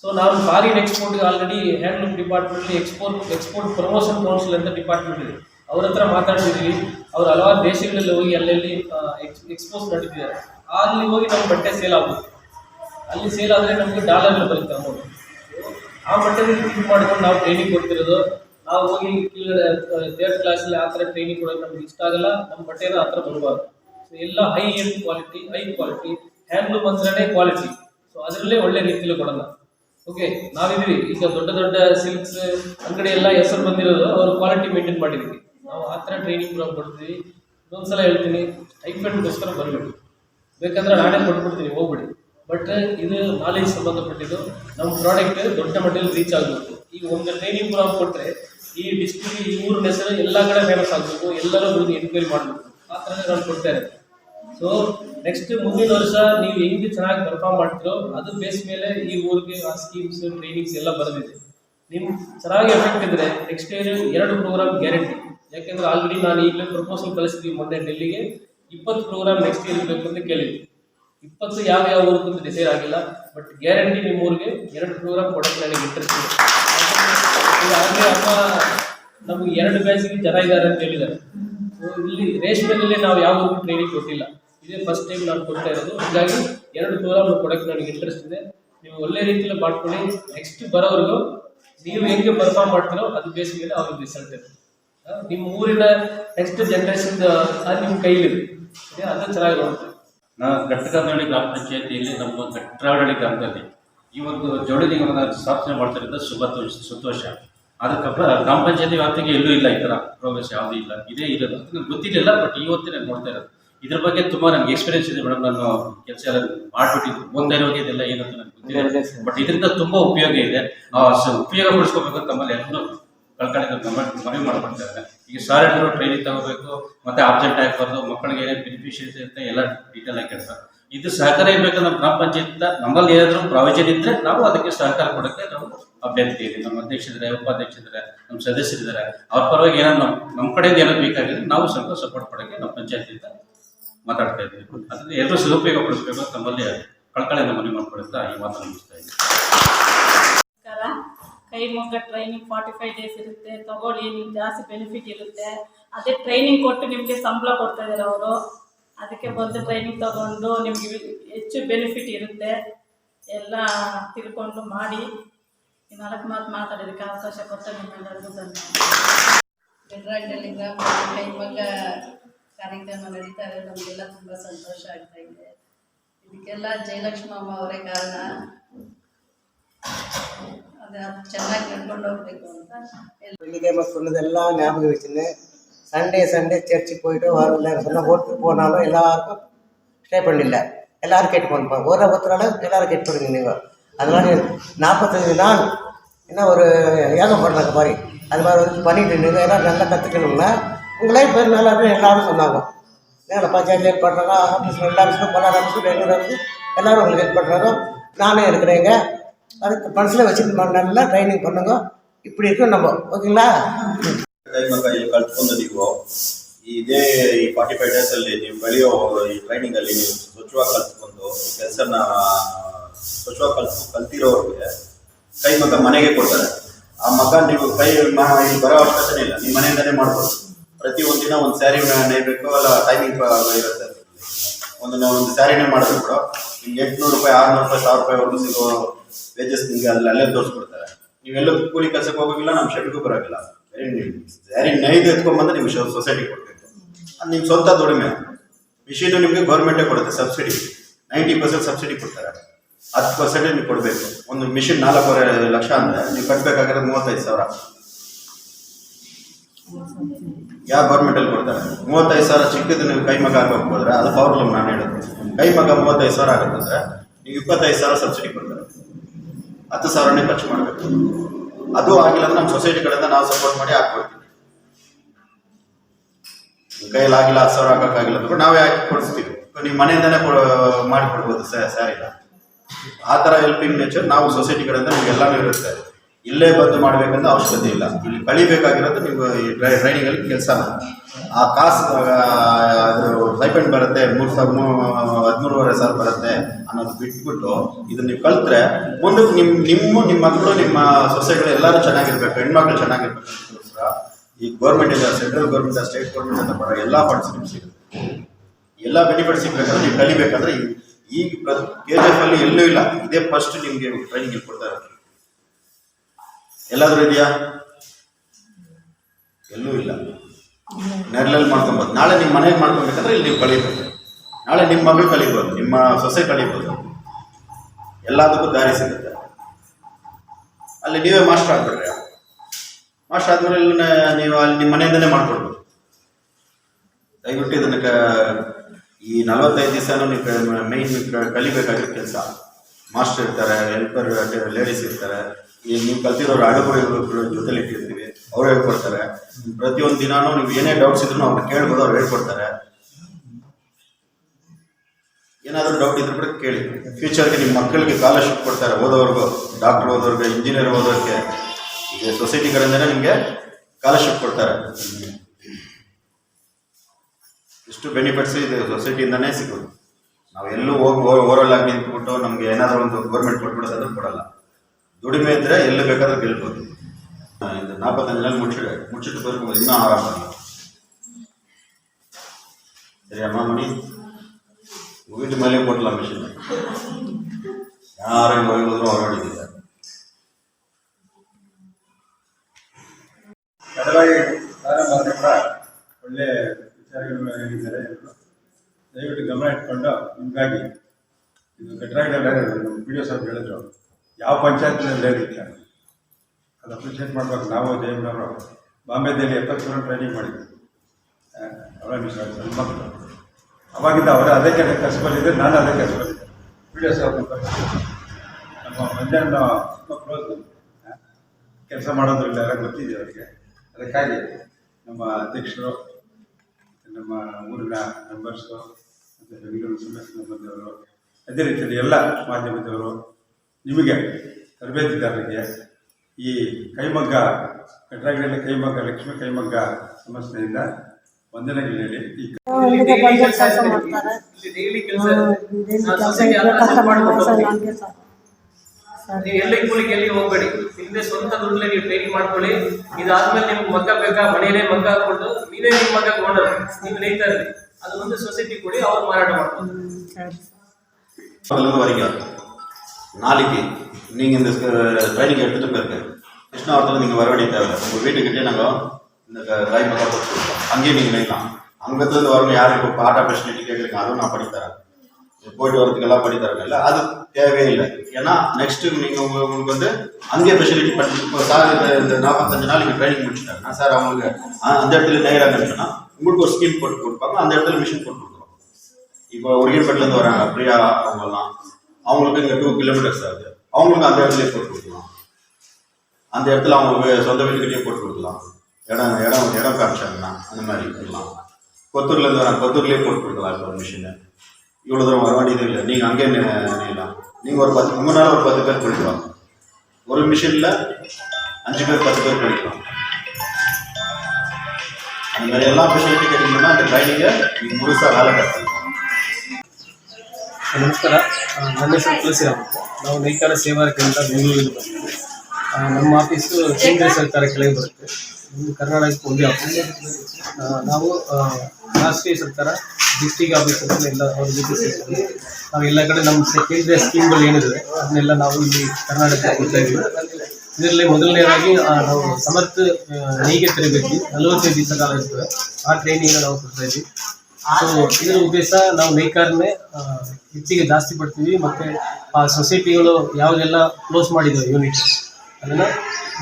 ಸೊ ನಾವು foreign ಎಕ್ಸ್ಪೋರ್ಟ್ಗೆ already handloom department export export promotion council ಅಂತ ಡಿಪಾರ್ಟ್ಮೆಂಟ್ ಇದೆ. ಅವ್ರ ಹತ್ರ ಮಾತಾಡ್ತಿದ್ವಿ. ಅವ್ರು ಹಲವಾರು ದೇಶಗಳಲ್ಲಿ ಹೋಗಿ ಅಲ್ಲಲ್ಲಿ ಎಕ್ಸ್ಪೋಸ್ ಮಾಡಿದ್ದಾರೆ. ಅಲ್ಲಿ ಹೋಗಿ ನಮ್ಮ ಬಟ್ಟೆ ಸೇಲ್ ಆಗುತ್ತೆ. ಅಲ್ಲಿ ಸೇಲ್ ಆದರೆ ನಮಗೆ ಡಾಲರ್ ಬರುತ್ತೆ ಅಮೌಂಟ್ ಆ ಮಟ್ಟದಲ್ಲಿ ಥಿಂಕ್ ಮಾಡ್ಕೊಂಡು ನಾವು ಟ್ರೈನಿಂಗ್ ಕೊಡ್ತಿರೋದು. ನಾವು ಹೋಗಿ ಥರ್ಡ್ ಕ್ಲಾಸಲ್ಲಿ ಆ ಥರ ಟ್ರೈನಿಂಗ್ ಕೊಡೋದು ನಮ್ಗೆ ಇಷ್ಟ ಆಗಲ್ಲ. ನಮ್ಮ ಬಟ್ಟೆನ ಆ ಥರ ಬರಬಾರ್ದು. ಸೊ ಎಲ್ಲ high end quality high quality handloom ಅಂದ್ರೆ ಕ್ವಾಲಿಟಿ ಸೊ ಅದರಲ್ಲೇ ಒಳ್ಳೆ ರೀತಿಯಲ್ಲಿ ಕೊಡೋಣ ಓಕೆ ನಾವಿದೀವಿ ಈಗ ದೊಡ್ಡ ದೊಡ್ಡ ಸಿಲ್ಕ್ಸ್ ಅಂಗಡಿ ಎಲ್ಲ ಹೆಸರು ಬಂದಿರೋದು. ಅವರು ಕ್ವಾಲಿಟಿ ಮೇಂಟೈನ್ ಮಾಡಿದ್ದೀವಿ. ನಾವು ಆ ಥರ ಟ್ರೈನಿಂಗ್ ಪ್ರೋಗ್ರಾಮ್ ಕೊಡ್ತೀವಿ. ಇನ್ನೊಂದ್ಸಲ ಹೇಳ್ತೀನಿ ಸ್ಟೈಫಂಡ್ಗೋಸ್ಕರ ಬರಬೇಕು ಬೇಕಂದ್ರೆ ನಾಳೆ ಕೊಟ್ಬಿಡ್ತೀನಿ, ಹೋಗ್ಬಿಡಿ. ಬಟ್ ಇದು ನಾಲೆಜ್ ಸಂಬಂಧಪಟ್ಟಿದ್ದು, ನಮ್ಮ ಪ್ರಾಡಕ್ಟ್ ದೊಡ್ಡ ಮಟ್ಟದಲ್ಲಿ ರೀಚ್ ಆಗಬೇಕು. ಈಗ ಒಂದು ಟ್ರೈನಿಂಗ್ ಪ್ರೋಗ್ರಾಮ್ ಕೊಟ್ಟರೆ ಈ ಡಿಸ್ಟ್ರಿಕ್ಟ್ ಈ ಊರಿನ ಹೆಸರು ಎಲ್ಲ ಕಡೆ ಫೇಮಸ್ ಆಗಬೇಕು, ಎಲ್ಲರೂ ಬಂದು ಎನ್ಕ್ವೈರಿ ಮಾಡಬೇಕು. ಆ ಥರನೇ ನಾನು ಕೊಡ್ತಾ ಇರೋದು. ಸೊ ನೆಕ್ಸ್ಟ್ ಮುಂದಿನ ವರ್ಷ ನೀವು ಹೆಂಗೆ ಚೆನ್ನಾಗಿ ಪರ್ಫಾರ್ಮ್ ಮಾಡ್ತೀರೋ ಅದು ಬೇಸ್ ಮೇಲೆ ಈ ಊರಿಗೆ ಆ ಸ್ಕೀಮ್ಸ್ ಟ್ರೈನಿಂಗ್ಸ್ ಎಲ್ಲ ಬರೆದಿದೆ. ನಿಮ್ಮ ಚೆನ್ನಾಗಿ ಎಫೆಕ್ಟ್ ಇದ್ದರೆ ನೆಕ್ಸ್ಟ್ ಇಯರ್ ಎರಡು ಪ್ರೋಗ್ರಾಮ್ ಗ್ಯಾರಂಟಿ ಯಾಕೆಂದ್ರೆ ಆಲ್ರೆಡಿ ನಾನು ಈಗಲೇ ಪ್ರಪೋಸಲ್ ಕಳಿಸಿದ್ವಿ ಮೊನ್ನೆ ಡೆಲ್ಲಿಗೆ ಇಪ್ಪತ್ತು ಪ್ರೋಗ್ರಾಮ್ ನೆಕ್ಸ್ಟ್ ಇಯರ್ ಬೇಕು ಅಂತ ಕೇಳಿದ್ವಿ. ಇಪ್ಪತ್ತು ಯಾವ ಯಾವ ಊರು ಅಂತ ಡಿಸೈಡ್ ಆಗಿಲ್ಲ ಬಟ್ ಗ್ಯಾರಂಟಿ ನಿಮ್ಮ ಊರಿಗೆ ಎರಡು ಪ್ರೋಗ್ರಾಮ್ ಕೊಡೋಕ್ಕೆ ನನಗೆ ಇಂಟ್ರೆಸ್ಟ್ ಇದೆ ಆಗಲೇ ಅಮ್ಮ ನಮಗೆ ಎರಡು ಬ್ಯಾಚಿಗೆ ಜನ ಇದ್ದಾರೆ ಅಂತ ಹೇಳಿದ್ದಾರೆ. ಇಲ್ಲಿ ರೇಷ್ಮೆನಲ್ಲಿ ನಾವು ಯಾವ ಊರಿಗೆ ಟ್ರೈನಿಂಗ್ ಕೊಟ್ಟಿಲ್ಲ. ಇದೇ ಫಸ್ಟ್ ಟೈಮ್ ನಾನು ಕೊಡ್ತಾ ಇರೋದು. ಹೀಗಾಗಿ ಎರಡು ಪ್ರೋಗ್ರಾಮ್ ಕೊಡೋಕ್ಕೆ ನನಗೆ ಇಂಟ್ರೆಸ್ಟ್ ಇದೆ. ನೀವು ಒಳ್ಳೆ ರೀತಿಯಲ್ಲಿ ಮಾಡ್ಕೊಳ್ಳಿ. ನೆಕ್ಸ್ಟ್ ಬರೋವರೆಗೂ ನೀವು ಹೆಂಗೆ ಪರ್ಫಾರ್ಮ್ ಮಾಡ್ತೀರೋ ಅದು ಬೇಸ್ ಮೇಲೆ ಅವ್ರಿಗೆ ರಿಸಲ್ಟ್ ಇರುತ್ತೆ. ನಿಮ್ಮ ಊರಿನ ನೆಕ್ಸ್ಟ್ ಜನರೇಷನ್ ಅದು ನಿಮ್ಮ ಕೈಲಿದೆ ಅದೇ ಅದು ಚೆನ್ನಾಗಿ ನೋಡ್ತೀವಿ ನಾವು ಘಟ್ಟಕಂದಳ್ಳಿ ಗ್ರಾಮ ಪಂಚಾಯತಿಯಲ್ಲಿ ನಮ್ಮ ಘಟ್ಟರಾವಳಿ ಗ್ರಾಮದಲ್ಲಿ ಈ ಒಂದು ಜೋಡಿ ನಿಗಮನ ಸ್ಥಾಪನೆ ಮಾಡ್ತಿರೋದು ಶುಭ ಸಂತೋಷ ಅದಕ್ಕಪ್ಪ ಗ್ರಾಮ ಪಂಚಾಯತಿ ವ್ಯಾಪ್ತಿಗೆ ಎಲ್ಲೂ ಇಲ್ಲ ಈ ಥರ. ಪ್ರೋಗ್ರೆಸ್ ಯಾವುದೂ ಇಲ್ಲ. ಇದೇ ಇರೋದು. ನನಗೆ ಗೊತ್ತಿರಲಿಲ್ಲ ಬಟ್ ಇವತ್ತೇ ನಾನು ನೋಡ್ತಾ ಇರೋದು. ಇದ್ರ ಬಗ್ಗೆ ತುಂಬ ನನಗೆ ಎಕ್ಸ್ಪೀರಿಯನ್ಸ್ ಇದೆ ಮೇಡಮ್ ನಾನು ಕೆಲಸ ಎಲ್ಲ ಮಾಡ್ಬಿಟ್ಟಿದ್ದು. ಮುಂದೆ ಇರೋದು ಇದೆಲ್ಲ ಏನಂತ ನನಗೆ ಗೊತ್ತಿಲ್ಲ ಬಟ್ ಇದರಿಂದ ತುಂಬ ಉಪಯೋಗ ಇದೆ. ಉಪಯೋಗ ಪಡಿಸ್ಕೋಬೇಕು ಅಂತ ನಮ್ಮಲ್ಲಿ ಎಲ್ಲರೂ ಕಳ್ಕೊಂಡಿದ್ದು ಮನವಿ ಮಾಡ್ಕೊಳ್ತಾರೆ ಈಗ ಸಾರಿದ್ರು ಟ್ರೈನಿಂಗ್ ತಗೋಬೇಕು, ಮತ್ತೆ ಆಬ್ಜೆಕ್ಟ್ ಆಗಬಾರ್ದು ಮಕ್ಕಳಿಗೆ ಏನೇನು ಬೆನಿಫಿಷಿಯರ್ಸ್ ಇರುತ್ತೆ ಎಲ್ಲ ಡೀಟೇಲ್ ಆಗಿ ಕೇಳ್ತಾರೆ. ಇದು ಸಹಕಾರ ಇರಬೇಕು ನಮ್ಮ ಗ್ರಾಮ ಪಂಚಾಯತ್ ನಮ್ಮಲ್ಲಿ ಏನಾದರೂ ಪ್ರಾವಿಜನ್ ಇದ್ರೆ ನಾವು ಅದಕ್ಕೆ ಸಹಕಾರ ಕೊಡೋಕ್ಕೆ ನಾವು ಅಭ್ಯರ್ಥಿ ಇದೆ ನಮ್ಮ ಅಧ್ಯಕ್ಷರಿದ್ದಾರೆ ಉಪಾಧ್ಯಕ್ಷರಿದ್ದಾರೆ ನಮ್ಮ ಸದಸ್ಯರಿದ್ದಾರೆ. ಅವ್ರ ಪರವಾಗಿ ಏನಾದ್ರು ನಮ್ಮ ಕಡೆಯಿಂದ ಏನೋ ಬೇಕಾಗಿದ್ರೆ ನಾವು ಸ್ವಲ್ಪ ಸಪೋರ್ಟ್ ಕೊಡೋಕ್ಕೆ ನಮ್ಮ ಪಂಚಾಯತಿಯಿಂದ ಮಾತಾಡ್ತಾ ಇದ್ದೀವಿ. ಅದನ್ನು ಎಲ್ಲರೂ ಸದುಪಯೋಗ ಪಡಿಸ್ಬೇಕು ನಮ್ಮಲ್ಲಿ ಕಳ್ಕಳಿಯಿಂದ ಮನವಿ ಮಾಡ್ಕೊಳ್ತಾ ಈ ಮಾತನ್ನು ಮುಗಿಸ್ತಾ ನಮಸ್ಕಾರ ಕೈ ಮೊಗ್ಗ ಟ್ರೈನಿಂಗ್ ಫಾರ್ಟಿ ಫೈವ್ ಡೇಸ್ ಇರುತ್ತೆ, ತಗೊಳ್ಳಿ, ನಿಮ್ಗೆ ಜಾಸ್ತಿ ಬೆನಿಫಿಟ್ ಇರುತ್ತೆ. ಅದೇ ಟ್ರೈನಿಂಗ್ ಕೊಟ್ಟು ನಿಮಗೆ ಸಂಬಳ ಕೊಡ್ತಾ ಇದ್ದಾರೆ ಅವರು. ಅದಕ್ಕೆ ಬಂದು ಟ್ರೈನಿಂಗ್ ತಗೊಂಡು ನಿಮಗೆ ಹೆಚ್ಚು ಬೆನಿಫಿಟ್ ಇರುತ್ತೆ. ಎಲ್ಲ ತಿಳ್ಕೊಂಡು ಮಾಡಿ. ನಾಲ್ಕು ಮಾತು ಮಾತಾಡೋದಕ್ಕೆ ಅವಕಾಶ ಕೊಟ್ಟ ನಿಮ್ಮೆಲ್ಲರಿಗೂ ಧನ್ಯವಾದ. ಕೈಮಗ್ಗ ಕಾರ್ಯಕ್ರಮ ನಡೀತಾ ಇದೆ. ನಮಗೆಲ್ಲ ತುಂಬ ಸಂತೋಷ ಆಗ್ತಾ ಇದೆ. ಇದಕ್ಕೆಲ್ಲ ಜಯಲಕ್ಷ್ಮಮ್ಮ ಅವರೇ ಕಾರಣ. ಚೆನ್ನಾಗಿ ನಡ್ಕೊಂಡು ಹೋಗ್ಬೇಕು ಅಂತ ಎಲ್ಲ வெள்ளிக்கிழமை சொன்னதெல்லாம் ஞாபகம் வச்சுருந்தேன் சண்டே சண்டே சர்ச்சுக்கு போயிட்டு வாரம் சொன்ன ஓட்டு போனாலும் எல்லாருக்கும் ஸ்டே பண்ணல எல்லாரும் கேட்டு போனோம் ஒரு ஒருத்தரால எல்லாரும் கேட்டு போடுங்க நீங்கள் அதனால நாற்பத்தஞ்சு நாள் என்ன ஒரு ஏகம் பண்ணுறாங்க மாதிரி அது மாதிரி வந்து பண்ணிட்டு நீங்கள் எல்லாம் நல்லா கற்றுக்கணும்னா உங்களே பேர் நல்லா இருக்குன்னு எல்லாரும் சொன்னாங்க நேரில் பஞ்சாயத்து ஹெல்ப் பண்ணுறாங்க ஆஃபீஸில் எல்லா ஆஃபீஸில் பல ஆஃபீஸில் பெங்களூர் ஆஃபீஸ் எல்லோரும் உங்களுக்கு ஹெல்ப் பண்ணுறாங்க நானே இருக்கிறேங்க அதுக்கு மனசில் வச்சுட்டு நல்லா ட்ரைனிங் பண்ணுங்க இப்படி இருக்கும் நம்ம ஓகேங்களா ಟೈಮಲ್ಲಿ ಇಲ್ಲಿ ಕಲ್ತ್ಕೊಂಡು ನೀವು ಇದೇ ಈ ಫಾರ್ಟಿ ಫೈವ್ ಡೇಸ್ ಅಲ್ಲಿ ನೀವು ಬೆಳೆಯೋ ಈ ಟ್ರೈನಿಂಗ್ ಅಲ್ಲಿ ನೀವು ಸ್ವಚ್ಛವಾಗಿ ಕಲ್ತ್ಕೊಂಡು ಕೆಲಸನ ಸ್ವಚ್ಛವಾಗಿ ಕಲ್ತ್ ಕಲ್ತಿರೋರಿಗೆ ಕೈ ಮಗ ಮನೆಗೆ ಕೊಡ್ತಾರೆ ಆ ಮಗ ನೀವು ಕೈ ಮ- ಇಲ್ಲಿ ಬರೋ ಅವಶ್ಯಕತೆ ಇಲ್ಲ ನಿಮ್ಮ ಮನೆಯಿಂದನೇ ಮಾಡ್ಬೋದು ಪ್ರತಿ ಒಂದಿನ ಒಂದು ಸ್ಯಾರಿ ನೇಯಬೇಕು ಅಲ್ಲ ಟೈಮಿಂಗ್ ಇರುತ್ತೆ ಒಂದು ನಾವು ಒಂದು ಸ್ಯಾರಿನೇ ಮಾಡಬೇಕು ನಿಮ್ಗೆ ಎಂಟುನೂರು ರೂಪಾಯಿ, ಆರ್ನೂರು ರೂಪಾಯಿ, ಸಾವಿರ ರೂಪಾಯಿವರೆಗೂ ಸಿಗೋ ವೇಜಸ್ ನಿಮಗೆ ಅಲ್ಲಿ ಅಲ್ಲೇ ತೋರಿಸ್ಕೊಡ್ತಾರೆ. ನೀವೆಲ್ಲೂ ಕೂಲಿ ಕೆಲಸಕ್ಕೆ ಹೋಗೋಗಿಲ್ಲ ನಮ್ಮ ಶೆಡ್ಗೂ ಬರೋಗಿಲ್ಲ ಸ್ಯಾರಿ ನೈದು ಎತ್ಕೊಂಡ್ಬಂದ್ರೆ ನೀವು ಸೊಸೈಟಿ ಕೊಡಬೇಕು ಅದು ನಿಮ್ಮ ಸ್ವಂತ ದುಡಿಮೆ. ಮಿಷಿನು ನಿಮಗೆ ಗೌರ್ಮೆಂಟೇ ಕೊಡುತ್ತೆ ಸಬ್ಸಿಡಿ ನೈಂಟಿ ಪರ್ಸೆಂಟ್ ಸಬ್ಸಿಡಿ ಕೊಡ್ತಾರೆ. ಹತ್ತು ಪರ್ಸೆಂಟ್ ನೀವು ಕೊಡಬೇಕು. ಒಂದು ಮಿಷಿನ್ ನಾಲ್ಕೂವರೆ ಲಕ್ಷ ಅಂದರೆ, ನೀವು ಕಟ್ಟಬೇಕಾಗಿರೋದು ಮೂವತ್ತೈದು ಸಾವಿರ. ಯಾವ ಗೌರ್ಮೆಂಟಲ್ಲಿ ಕೊಡ್ತಾರೆ? ಮೂವತ್ತೈದು ಸಾವಿರ ಚಿಕ್ಕದು ನೀವು ಕೈ ಮಗ ಹಾಕಕ್ಕೆ ಹೋದ್ರೆ, ಅದು ಪ್ರಾಬ್ಲಮ್ ನಾನು ಹೇಳೋದು. ಕೈ ಮಗ ಮೂವತ್ತೈದು ಸಾವಿರ ಆಗುತ್ತಂದ್ರೆ ನೀವು ಇಪ್ಪತ್ತೈದು ಸಾವಿರ ಸಬ್ಸಿಡಿ ಕೊಡ್ತಾರೆ. ಹತ್ತು ಸಾವಿರನೇ ಖರ್ಚು ಮಾಡಬೇಕು. ಅದು ಆಗಿಲ್ಲ ಅಂದ್ರೆ ನಮ್ಮ ಸೊಸೈಟಿ ಕಡೆಯಿಂದ ನಾವು ಸಪೋರ್ಟ್ ಮಾಡಿ ನಿಮ್ ಕೈಯಲ್ಲಿ ಆಗಿಲ್ಲ, ಹತ್ತು ಸಾವಿರ ಹಾಕೋಕ್ಕಾಗಿಲ್ಲ ಅಂದ್ರೆ ನಾವೇ ಹಾಕಿ ಕೊಡಿಸ್ತೀವಿ. ನೀವು ಮನೆಯಿಂದನೇ ಕೊಡ್- ಮಾಡಿಕೊಡ್ಬೋದು ಸರಿ ಆ ಥರ ಹೆಲ್ಪಿಂಗ್ ನೇಚರ್ ನಾವು ಸೊಸೈಟಿ ಕಡೆಯಿಂದ ನಿಮ್ಗೆ ಇರುತ್ತೆ. ಇಲ್ಲೇ ಬಂದು ಮಾಡಬೇಕಂತ ಅವಶ್ಯಕತೆ ಇಲ್ಲ. ಇಲ್ಲಿ ಕಳಿಬೇಕಾಗಿರೋದು ನೀವು ಈ ಟ್ರೈ ಟ್ರೈನಿಂಗಲ್ಲಿ ಕೆಲಸ ಆ ಕಾಸು ಸ್ಟೈಪೆಂಡ್ ಬರುತ್ತೆ, ಮೂರು ಸಾವಿರ ಹದಿಮೂರುವರೆ ಸಾವಿರ ಬರುತ್ತೆ ಅನ್ನೋದು ಬಿಟ್ಬಿಟ್ಟು ಇದನ್ನ ನೀವು ಕಲ್ತ್ರೆ ಮುಂದಕ್ಕೆ ನಿಮ್ಮ ನಿಮ್ಮ ನಿಮ್ಮ ಮಕ್ಕಳು, ನಿಮ್ಮ ಸೊಸೈಟಿಗಳು ಎಲ್ಲರೂ ಚೆನ್ನಾಗಿರ್ಬೇಕು, ಹೆಣ್ಮಕ್ಳು ಅದಕ್ಕೋಸ್ಕರ ಈ ಗೌರ್ಮೆಂಟ್ ಇಂದ ಸೆಂಟ್ರಲ್ ಗೌರ್ಮೆಂಟ್ ಸ್ಟೇಟ್ ಗೌರ್ಮೆಂಟ್ ಅಂತ ಬರೋ ಎಲ್ಲ ಫಂಡ್ಸ್ ನಿಮ್ಗೆ ಸಿಗುತ್ತೆ. ಎಲ್ಲ ಬೆನಿಫಿಟ್ ಸಿಗ್ಬೇಕಂದ್ರೆ ನೀವು ಕಲಿಬೇಕಂದ್ರೆ ಈಗ ಕೆ ಜಿ ಎಫ್ ಅಲ್ಲಿ ಎಲ್ಲೂ ಇಲ್ಲ. ಇದೇ ಫಸ್ಟ್ ನಿಮಗೆ ಟ್ರೈನಿಂಗ್ ಕೊಡ್ತಾ ಇರೋದು. ಎಲ್ಲಾದ್ರೂ ಇದೆಯಾ? ಎಲ್ಲೂ ಇಲ್ಲ. ನೆರಳಲ್ಲಿ ಮಾಡ್ಕೊಬೋದು. ನಾಳೆ ನಿಮ್ಮ ಮನೆಗೆ ಮಾಡ್ಕೊಬೇಕಂದ್ರೆ ಇಲ್ಲಿ ನೀವು ಕಲಿಬೇಕು ನಾಳೆ ನಿಮ್ಮ ಮಗಳು ಕಲಿಬೋದು ನಿಮ್ಮ ಸೊಸೆ ಕಲಿಬೋದು ಎಲ್ಲದಕ್ಕೂ ದಾರಿ ಸಿಗುತ್ತೆ. ಅಲ್ಲಿ ನೀವೇ ಮಾಸ್ಟರ್ ಆಗ್ಬಿಡ್ರಿ. ಮಾಸ್ಟರ್ ಆದ್ಮೇಲೆ ನೀವು ಅಲ್ಲಿ ನಿಮ್ಮ ಮನೆಯಿಂದನೇ ಮಾಡ್ಕೊಳ್ಬೋದು ದಯವಿಟ್ಟು ಇದನ್ನು ಕ- ಈ ನಲವತ್ತೈದು ದಿವಸನೂ ನೀವು ಮೈನ್ ಕಲಿಬೇಕಾಗಿರೋ ಕೆಲಸ. ಮಾಸ್ಟರ್ ಇರ್ತಾರೆ ಹೆಲ್ಪರ್ ಲೇಡೀಸ್ ಇರ್ತಾರೆ. ನೀವು ಕಲ್ತಿರೋರು ಅಡುಗೆಗಳು ಜೊತೆಲಿ ಇಟ್ಟಿರ್ತೀವಿ ಅವ್ರು ಹೇಳ್ಕೊಡ್ತಾರೆ. ಪ್ರತಿಯೊಂದು ದಿನಾನು ನೀವು ಏನೇ ಡೌಟ್ಸ್ ಇದ್ರು ಅವ್ರು ಕೇಳ್ಬೋದು ಅವ್ರು ಹೇಳ್ಕೊಡ್ತಾರೆ. ಏನಾದರೂ ಡೌಟ್ ಇದ್ರೆ ಕೂಡ ಕೇಳಿ. ಫ್ಯೂಚರ್ಗೆ ನಿಮ್ಮ ಮಕ್ಕಳಿಗೆ ಸ್ಕಾಲರ್ಶಿಪ್ ಕೊಡ್ತಾರೆ. ಓದೋರ್ಗು ಡಾಕ್ಟರ್ ಓದೋರ್ಗೆ ಇಂಜಿನಿಯರ್ ಓದೋರಿಗೆ. ಈಗ ಸೊಸೈಟಿ ಕಡೆಯಿಂದನೇ ನಿಮಗೆ ಸ್ಕಾಲರ್ಶಿಪ್ ಕೊಡ್ತಾರೆ. ಇಷ್ಟು ಬೆನಿಫಿಟ್ಸ್ ಇದೆ ಸೊಸೈಟಿಯಿಂದನೇ ಸಿಗೋದು. ನಾವು ಎಲ್ಲೂ ಹೋಗಿ ಓವರ್ ಆಗಿ ನಿಂತ್ಬಿಟ್ಟು ನಮಗೆ ಏನಾದರೂ ಒಂದು ಗೌರ್ಮೆಂಟ್ ಕೊಟ್ಬಿಡೋದಾದ್ರೂ ಕೊಡಲ್ಲ. ದುಡಿಮೆ ಇದ್ರೆ ಎಲ್ಲಿ ಬೇಕಾದ್ರೂ ಗೆಲ್ಬೋದು ಆ, ಇದು ನಾಲ್ಕತ್ತೈದು ಜನ ಮುಚ್ಚಿಡ ಮುಚ್ಚಿಟ್ಟು ಬರ್ಬೋದು ಇನ್ನೂ ಆರಾಮಾಗಿ ಸರಿ ಅಮ್ಮ ಮಣಿ ಮುಗಿದ ಮೇಲೆ ಕೊಟ್ಟಲ್ಲ ಮಿಷಿನ್ ಯಾರು ಹೋಗಿ ಹೋದ್ರು ಹೊರಡಿದ್ದಾರೆ ಕಡಲಾಗಿ ಪ್ರಾರಂಭ ಆದ್ರೆ ಕೂಡ ಒಳ್ಳೆ ವಿಚಾರಗಳು ಹೇಳಿದ್ದಾರೆ ಎಲ್ಲರೂ ದಯವಿಟ್ಟು ಗಮನ ಇಟ್ಕೊಂಡು ನಿಮಗಾಗಿ ಇದು ಗಟ್ರಾಗಿದ್ದಾರೆ ನಮ್ಮ ಪಿ ಡಿ ಸಾಹೇಬ್ ಹೇಳಿದ್ರು ಯಾವ ಪಂಚಾಯತ್ನಲ್ಲಿ ಹೇಳಿಲ್ಲ ಅದು ಅಪ್ರಿಷಿಯೇಟ್ ಮಾಡಬೇಕು. ನಾವು ಜಯಮ್ಮನವರು ಬಾಂಬೆದಲ್ಲಿ ಎಪ್ಪತ್ತು ಜನ ಟ್ರೈನಿಂಗ್ ಮಾಡಿದ್ವಿ. ಆ, ಅವರ ಮಿಶ್ರ ಮಕ್ಕಳು ಅವಾಗಿಂದ ಅವರೇ ಅದೇ ಕೆಲಸ ಕಸಬಲ್ಲಿದ್ದೆ ನಾನು ಅದೇ ಕಸಬಲ್ಲಿದ್ದೆ ವಿಡಿಯೋ ಸರ್ ನಮ್ಮ ಮಧ್ಯಾಹ್ನ ತುಂಬ ಕ್ಲೋಸ್ ಕೆಲಸ ಮಾಡೋದ್ರಲ್ಲಿ ಎಲ್ಲ ಗೊತ್ತಿದೆ ಅವರಿಗೆ. ಅದಕ್ಕಾಗಿ ನಮ್ಮ ಅಧ್ಯಕ್ಷರು ನಮ್ಮ ಊರಿನ ಮೆಂಬರ್ಸು ಮತ್ತು ಬೆಂಗಳೂರು ಸಮಸ್ಯೆ ಬಂದವರು ಅದೇ ರೀತಿಯಲ್ಲಿ ಎಲ್ಲ ಮಾಧ್ಯಮದವರು ನಿಮಗೆ ತರಬೇತಿದಾರರಿಗೆ ಈ ಕೈಮಗ್ಗ ಕಟ್ರಾಗಡಲ್ಲಿ ಕೈಮಗ್ಗ ಲಕ್ಷ್ಮೀ ಕೈಮಗ್ಗ ಸಂಸ್ಥೆಯಿಂದ ವಂದನೆಗಳಲ್ಲಿ ಎಲ್ಲಿ ಈ ಕೂಲಿಗೆ ಎಲ್ಲಿ ಹೋಗಬೇಡಿ. ಇಲ್ಲದೆ ಸ್ವಂತ ದುಡ್ಡಲ್ಲೇ ನೀವು ಟ್ರೈನಿಂಗ್ ಮಾಡ್ಕೊಳ್ಳಿ. ಇದಾದ್ಮೇಲೆ ನಿಮ್ಗೆ ಮಗ್ಗ ಬೇಕಾ? ಮನೆಯಲ್ಲೇ ಮಗ್ಗ ಹಾಕೊಂಡು ನೀವೇ ನಿಮ್ಮ ಮಗ ಓನರ್ ನೀವು ನೇಯ್ತಾ ಅದು ಒಂದು ಸೊಸೈಟಿ ಕೊಡಿ ಅವ್ರು ಮಾರಾಟ ಮಾಡ್ಬೋದು. நாளைக்கு நீங்கள் இந்த ட்ரைனிங் எடுத்துகிட்டு போயிருங்க கிருஷ்ணாவரத்தில் நீங்கள் வரவேண்டிய தேவை. உங்கள் வீட்டுக்கிட்டே நாங்கள் இந்த ட்ரை மக்கா கொடுத்துருக்கோம் அங்கேயே நீங்கள் நினைக்கலாம். அங்கத்துலேருந்து வரணும் யாரும் இப்போ பாட்டா ஃபெசிலிட்டி கேட்குறீங்க? அதுவும் நான் பண்ணித்தரேன் போயிட்டு வரதுக்கெல்லாம் பண்ணித்தரேன் இல்லை அது தேவையே இல்லை. ஏன்னா நெக்ஸ்ட்டு நீங்கள் உங்கள் உங்களுக்கு வந்து அங்கேயே ஃபெசிலிட்டி பண்ணி இப்போ சார் இந்த இந்த நாற்பத்தஞ்சு நாள் நீங்கள் ட்ரைனிங் முடிச்சுட்டாங்கன்னா சார் அவங்களுக்கு ஆ, அந்த இடத்துல நேராக இருந்துச்சுன்னா உங்களுக்கு ஒரு ஸ்கீம் போட்டு கொடுப்பாங்க. அந்த இடத்துல மிஷின் போட்டு கொடுக்குறோம் இப்போ ஒடியன்பேட்டிலேருந்து வராங்க பிரியா அவங்கெல்லாம். அவங்களுக்கு இங்கே டூ கிலோமீட்டர்ஸ் ஆகுது அவங்களுக்கு அந்த இடத்துலயே போட்டு கொடுக்கலாம். அந்த இடத்துல அவங்க சொந்த வீட்டுக்கிட்டே போட்டு கொடுக்கலாம். இடம் இடம் இடம் காமிச்சாங்கன்னா அந்த மாதிரி கொடுக்கலாம். கொத்தூர்லேருந்து வராங்க கொத்தூர்லேயே போட்டு கொடுக்கலாம் இப்போ மிஷினை இவ்வளோ தூரம் வர வேண்டியது இல்லை. நீங்கள் அங்கேயே நெ- நீங்கள் ஒரு பத்து உங்களால் ஒரு பத்து பேர் குளிக்கலாம். ஒரு மிஷினில் அஞ்சு பேர் பத்து பேர் குளிக்கலாம். அந்த மாதிரி எல்லா ஃபெசிலிட்டி கேட்டிங்கன்னா அந்த ட்ரைனிங்கை நீங்கள் முழுசாக வேலை கட்டணும் ನಮಸ್ಕಾರ. ನನ್ನ ಹೆಸರು ತುಳಸಿರಾಮ್ ಅಂತ. ನಾವು ನೈಕಾರ ಸೇವಾ ಕೇಂದ್ರ ಬೆಂಗಳೂರಿಗೆ ಬಂದಿದ್ದೀವಿ. ನಮ್ಮ ಆಫೀಸು ಕೇಂದ್ರ ಸರ್ಕಾರ ಕೆಳಗೆ ಬರುತ್ತೆ. ನಮ್ಮದು ಕರ್ನಾಟಕಕ್ಕೆ ಒಂದೇ ಆಫೀಸ್. ನಾವು ರಾಷ್ಟ್ರೀಯ ಸರ್ಕಾರ, ಡಿಸ್ಟಿಕ್ ಆಫೀಸಲ್ಲಿ ಎಲ್ಲ ಅವ್ರ ಜೊತೆ ಸೇರ್ತೀವಿ ನಾವು ಎಲ್ಲ ಕಡೆ ನಮ್ಮ ಕೇಂದ್ರ ಸ್ಕೀಮ್ಗಳು ಏನಿದೆ ಅದನ್ನೆಲ್ಲ ನಾವು ಇಲ್ಲಿ ಕರ್ನಾಟಕಕ್ಕೆ ಕೊಡ್ತಾ ಇದ್ದೀವಿ. ಇದರಲ್ಲಿ ಮೊದಲನೇದಾಗಿ ನಾವು ಸಮರ್ಥ ನೈಗೆ ತರಬೇತಿ ನಲವತ್ತೈದು ದಿವಸ ಕಾಲ ಇರ್ತವೆ ಆ ಟ್ರೈನಿಂಗ್ ನಾವು ಕೊಡ್ತಾ ಇದ್ದೀವಿ. ಇದರ ಉದ್ದೇಶ ನಾವು ನೇಕಾರನ್ನೇ ಹೆಚ್ಚಿಗೆ ಜಾಸ್ತಿ ಪಡ್ತೀವಿ ಮತ್ತು ಆ ಸೊಸೈಟಿಗಳು ಯಾವುದೆಲ್ಲ ಕ್ಲೋಸ್ ಮಾಡಿದ್ದಾವೆ ಯೂನಿಟ್ ಅದನ್ನು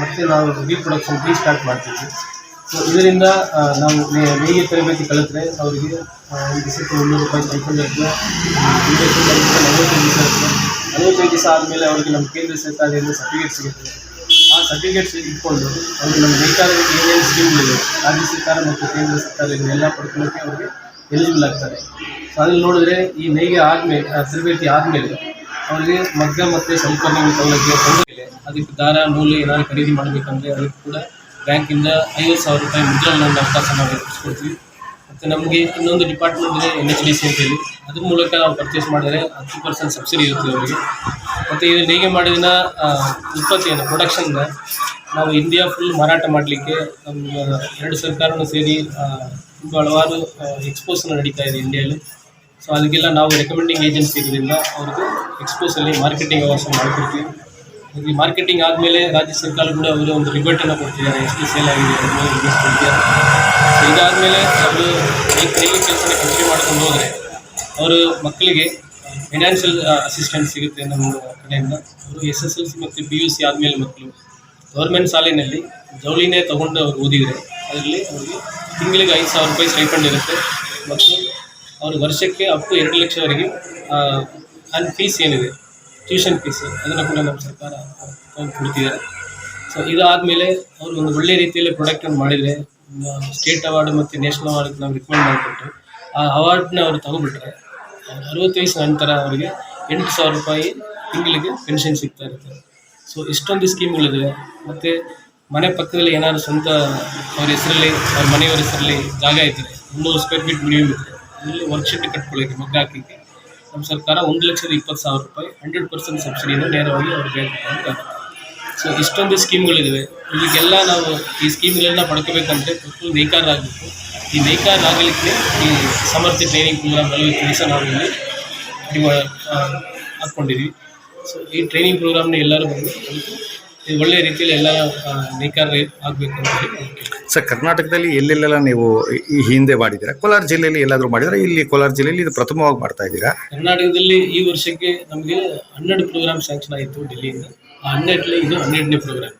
ಮತ್ತೆ ನಾವು ರೀಪ್ರೊಡಕ್ಷನ್ ರೀಸ್ಟಾರ್ಟ್ ಮಾಡ್ತೀವಿ. ಸೊ ಇದರಿಂದ ನಾವು ನೇಯ್ಗೆ ತರಬೇತಿ ಕಲಿತ್ರೆ ಅವರಿಗೆ ಒಂದು ದಿವಸಕ್ಕೆ ಮುನ್ನೂರು ರೂಪಾಯಿ ವಿದೇಶಿ ಕಲಿತ್ರೆ ನಲವತ್ತೈದು ದಿವಸ ಇರ್ತದೆ ನಲವತ್ತೈದು ದಿವಸ ಆದಮೇಲೆ ಅವರಿಗೆ ನಮ್ಮ ಕೇಂದ್ರ ಸರ್ಕಾರದಿಂದ ಸರ್ಟಿಫಿಕೇಟ್ ಸಿಗುತ್ತೆ. ಆ ಸರ್ಟಿಫಿಕೇಟ್ಸ್ ಇಟ್ಕೊಂಡು ಅವರು ನಮ್ಮ ಬೇಕಾದ ಏನೇನು ಸ್ಕೀಮ್ಗಳಿವೆ ರಾಜ್ಯ ಸರ್ಕಾರ ಮತ್ತು ಕೇಂದ್ರ ಸರ್ಕಾರದಿಂದ ಎಲ್ಲ ಪಡ್ಕೊಳ್ಳೋಕ್ಕೆ ಅವರಿಗೆ ಎಲಿಜಿಬಲ್ ಆಗ್ತಾರೆ. ಸೊ ಅದ್ರಲ್ಲಿ ನೋಡಿದ್ರೆ ಈ ನೇಯ್ಗೆ ಆದಮೇಲೆ ತರಬೇತಿ ಆದಮೇಲೆ ಅವರಿಗೆ ಮಗ್ಗ ಮತ್ತು ಸಂಪರ್ಕ ಸೌಲಭ್ಯ ತೊಂದರೆ ಅದಕ್ಕೆ ದಾರ ನೂಲು ಏನಾದ್ರು ಖರೀದಿ ಮಾಡಬೇಕಂದ್ರೆ ಅದಕ್ಕೆ ಕೂಡ ಬ್ಯಾಂಕಿಂದ ಐವತ್ತು ಸಾವಿರ ರೂಪಾಯಿ ಮುದ್ರಣ ಲೋನ್ ಅವಕಾಶ ನಾವು ಕಲ್ಪಿಸ್ಕೊಡ್ತೀವಿ ಮತ್ತು ನಮಗೆ ಇನ್ನೊಂದು ಡಿಪಾರ್ಟ್ಮೆಂಟ್ ಇದೆ ಎನ್ ಎಚ್ ಡಿ ಸಿ ಅಂತೇಳಿ ಅದ್ರ ಮೂಲಕ ನಾವು ಪರ್ಚೇಸ್ ಮಾಡಿದರೆ ಹತ್ತು ಪರ್ಸೆಂಟ್ ಸಬ್ಸಿಡಿ ಇರುತ್ತೆ ಅವರಿಗೆ. ಮತ್ತು ಇದು ನೇಯ್ಗೆ ಮಾಡಿದ ಉತ್ಪತ್ತಿಯನ್ನು ಪ್ರೊಡಕ್ಷನ್ನ ನಾವು ಇಂಡಿಯಾ ಫುಲ್ ಮಾರಾಟ ಮಾಡಲಿಕ್ಕೆ ನಮ್ಮ ಎರಡು ಸರ್ಕಾರನೂ ಸೇರಿ ತುಂಬ ಹಲವಾರು ಎಕ್ಸ್ಪೋಸನ್ನು ನಡೀತಾ ಇದೆ ಇಂಡಿಯಲ್ಲಿ ಸೊ ಅದಕ್ಕೆಲ್ಲ ನಾವು ರೆಕಮೆಂಡಿಂಗ್ ಏಜೆನ್ಸಿ ಇರೋದ್ರಿಂದ ಅವ್ರಿಗೆ ಎಕ್ಸ್ಪೋಸಲ್ಲಿ ಮಾರ್ಕೆಟಿಂಗ್ ಅವಕಾಶ ಮಾಡಿಕೊಡ್ತೀವಿ. ಈ ಮಾರ್ಕೆಟಿಂಗ್ ಆದಮೇಲೆ ರಾಜ್ಯ ಸರ್ಕಾರ ಕೂಡ ಅವರು ಒಂದು ರಿಬೇಟನ್ನು ಕೊಡ್ತಿದ್ದಾರೆ. ಎಷ್ಟು ಸೇಲ್ ಆಗಿದೆ ಅದನ್ನು ರಿಬೇಟ್ ಕೊಡ್ತಿದ್ದಾರೆ ಸೊ ಇದಾದಮೇಲೆ ಅವರು ಕೆಲಸನ ಕಂಟಿನ್ಯೂ ಮಾಡ್ಕೊಂಡು ಹೋದರೆ ಅವರು ಮಕ್ಕಳಿಗೆ ಫೈನಾನ್ಷಿಯಲ್ ಅಸಿಸ್ಟೆನ್ಸ್ ಸಿಗುತ್ತೆ ನಮ್ಮ ಕಡೆಯಿಂದ. ಅವರು ಎಸ್ ಎಸ್ ಎಲ್ ಸಿ ಮತ್ತು ಪಿ ಯು ಸಿ ಆದಮೇಲೆ ಮಕ್ಕಳು. ಗೌರ್ಮೆಂಟ್ ಶಾಲೆಯಲ್ಲಿ ಜವಳಿನೇ ತೊಗೊಂಡು ಅವ್ರು ಓದಿದರೆ. ಅದರಲ್ಲಿ ಅವ್ರಿಗೆ ತಿಂಗಳಿಗೆ ಐದು ಸಾವಿರ ರೂಪಾಯಿ ಸ್ಟೈಫಂಡ್ ಇರುತ್ತೆ. ಮತ್ತು ಅವ್ರ ವರ್ಷಕ್ಕೆ ಅಪ್ ಟು ಎರಡು ಲಕ್ಷವರೆಗೆ ಅನ್ ಫೀಸ್ ಏನಿದೆ ಟ್ಯೂಷನ್ ಫೀಸ್ ಅದನ್ನು ಕೂಡ ನಮ್ಮ ಸರ್ಕಾರ ಕೊಡ್ತಿದ್ದಾರೆ. ಸೊ ಇದಾದಮೇಲೆ ಅವರು ಒಂದು ಒಳ್ಳೆ ರೀತಿಯಲ್ಲಿ ಪ್ರೊಡಕ್ಟನ್ನು ಮಾಡಿದರೆ ಸ್ಟೇಟ್ ಅವಾರ್ಡ್ ಮತ್ತು ನ್ಯಾಷನಲ್ ಅವಾರ್ಡ್ ನಾವು ರಿಕಮೆಂಡ್ ಮಾಡಿಕೊಟ್ಟು ಆ ಅವಾರ್ಡ್ನ ಅವರು ತಗೊಬಿಟ್ರೆ ಅರವತ್ತು ವಯಸ್ಸಿನ ನಂತರ ಅವರಿಗೆ ಎಂಟು ಸಾವಿರ ರೂಪಾಯಿ ತಿಂಗಳಿಗೆ ಪೆನ್ಷನ್ ಸಿಗ್ತಾ ಇರುತ್ತೆ. ಸೊ ಇಷ್ಟೊಂದು ಸ್ಕೀಮ್ಗಳಿದೆ ಮತ್ತು ಮನೆ ಪಕ್ಕದಲ್ಲಿ ಏನಾದ್ರು ಸ್ವಂತ ಅವ್ರ ಹೆಸರಲ್ಲಿ, ಅವ್ರ ಮನೆಯವರ ಹೆಸರಲ್ಲಿ ಜಾಗ ಇದ್ದರೆ ಮುನ್ನೂರು ಸ್ಕ್ವೇರ್ ಫೀಟ್ ಮಿನಿಮಮ್ ಇದ್ದರೆ ಅದರಲ್ಲಿ ವರ್ಕ್ಶೀಟ್ ಕಟ್ಕೊಳ್ಳೋಕ್ಕೆ ಮಗ್ಗ ಹಾಕಲಿಕ್ಕೆ, ನಮ್ಮ ಸರ್ಕಾರ ಒಂದು ಲಕ್ಷದ ಇಪ್ಪತ್ತು ಸಾವಿರ ರೂಪಾಯಿ ಹಂಡ್ರೆಡ್ ಪರ್ಸೆಂಟ್ ಸಬ್ಸಿಡಿಯನ್ನು ನೇರವಾಗಿ ಅವ್ರಿಗೆ ಅಂತ ಸೊ ಇಷ್ಟೊಂದು ಸ್ಕೀಮ್ಗಳಿದ್ದಾವೆ ಇದಕ್ಕೆಲ್ಲ ನಾವು ಈ ಸ್ಕೀಮ್ಗಳೆಲ್ಲ ಪಡ್ಕೋಬೇಕಂದ್ರೆ ಫುಲ್ ನೇಕಾರರಾಗಬೇಕು. ಈ ನೇಕಾರರಾಗಲಿಕ್ಕೆ ಈ ಸಮರ್ಥ ಟ್ರೈನಿಂಗ್ ಪ್ರೋಗ್ರಾಮ್ ಕೆಲಸ ನಾವು ಇಲ್ಲಿ ಹಾಕ್ಕೊಂಡಿದ್ವಿ. ಸೊ ಈ ಟ್ರೈನಿಂಗ್ ಪ್ರೋಗ್ರಾಮ್ನ ಎಲ್ಲರೂ ಬಂದು ಇದು ಒಳ್ಳೆಯ ರೀತಿಯಲ್ಲಿ ಎಲ್ಲ ನೇಕಾರ ಆಗಬೇಕು ಅಂತ ಹೇಳಿ. ಸರ್ ಕರ್ನಾಟಕದಲ್ಲಿ ಎಲ್ಲೆಲ್ಲೆಲ್ಲ ನೀವು ಈ ಹಿಂದೆ ಮಾಡಿದ್ದೀರಾ? ಕೋಲಾರ ಜಿಲ್ಲೆಯಲ್ಲಿ ಎಲ್ಲಾದರೂ ಮಾಡಿದ್ರೆ ಇಲ್ಲಿ ಕೋಲಾರ ಜಿಲ್ಲೆಯಲ್ಲಿ ಇದು ಪ್ರಥಮವಾಗಿ ಮಾಡ್ತಾ ಇದ್ದೀರಾ? ಕರ್ನಾಟಕದಲ್ಲಿ ಈ ವರ್ಷಕ್ಕೆ ನಮಗೆ ಹನ್ನೆರಡು ಪ್ರೋಗ್ರಾಮ್ ಸ್ಯಾಂಕ್ಷನ್ ಆಯಿತು ಡೆಲ್ಲಿಯಿಂದ. ಆ ಹನ್ನೆರಡಲ್ಲಿ ಇದು ಹನ್ನೆರಡನೇ ಪ್ರೋಗ್ರಾಮ್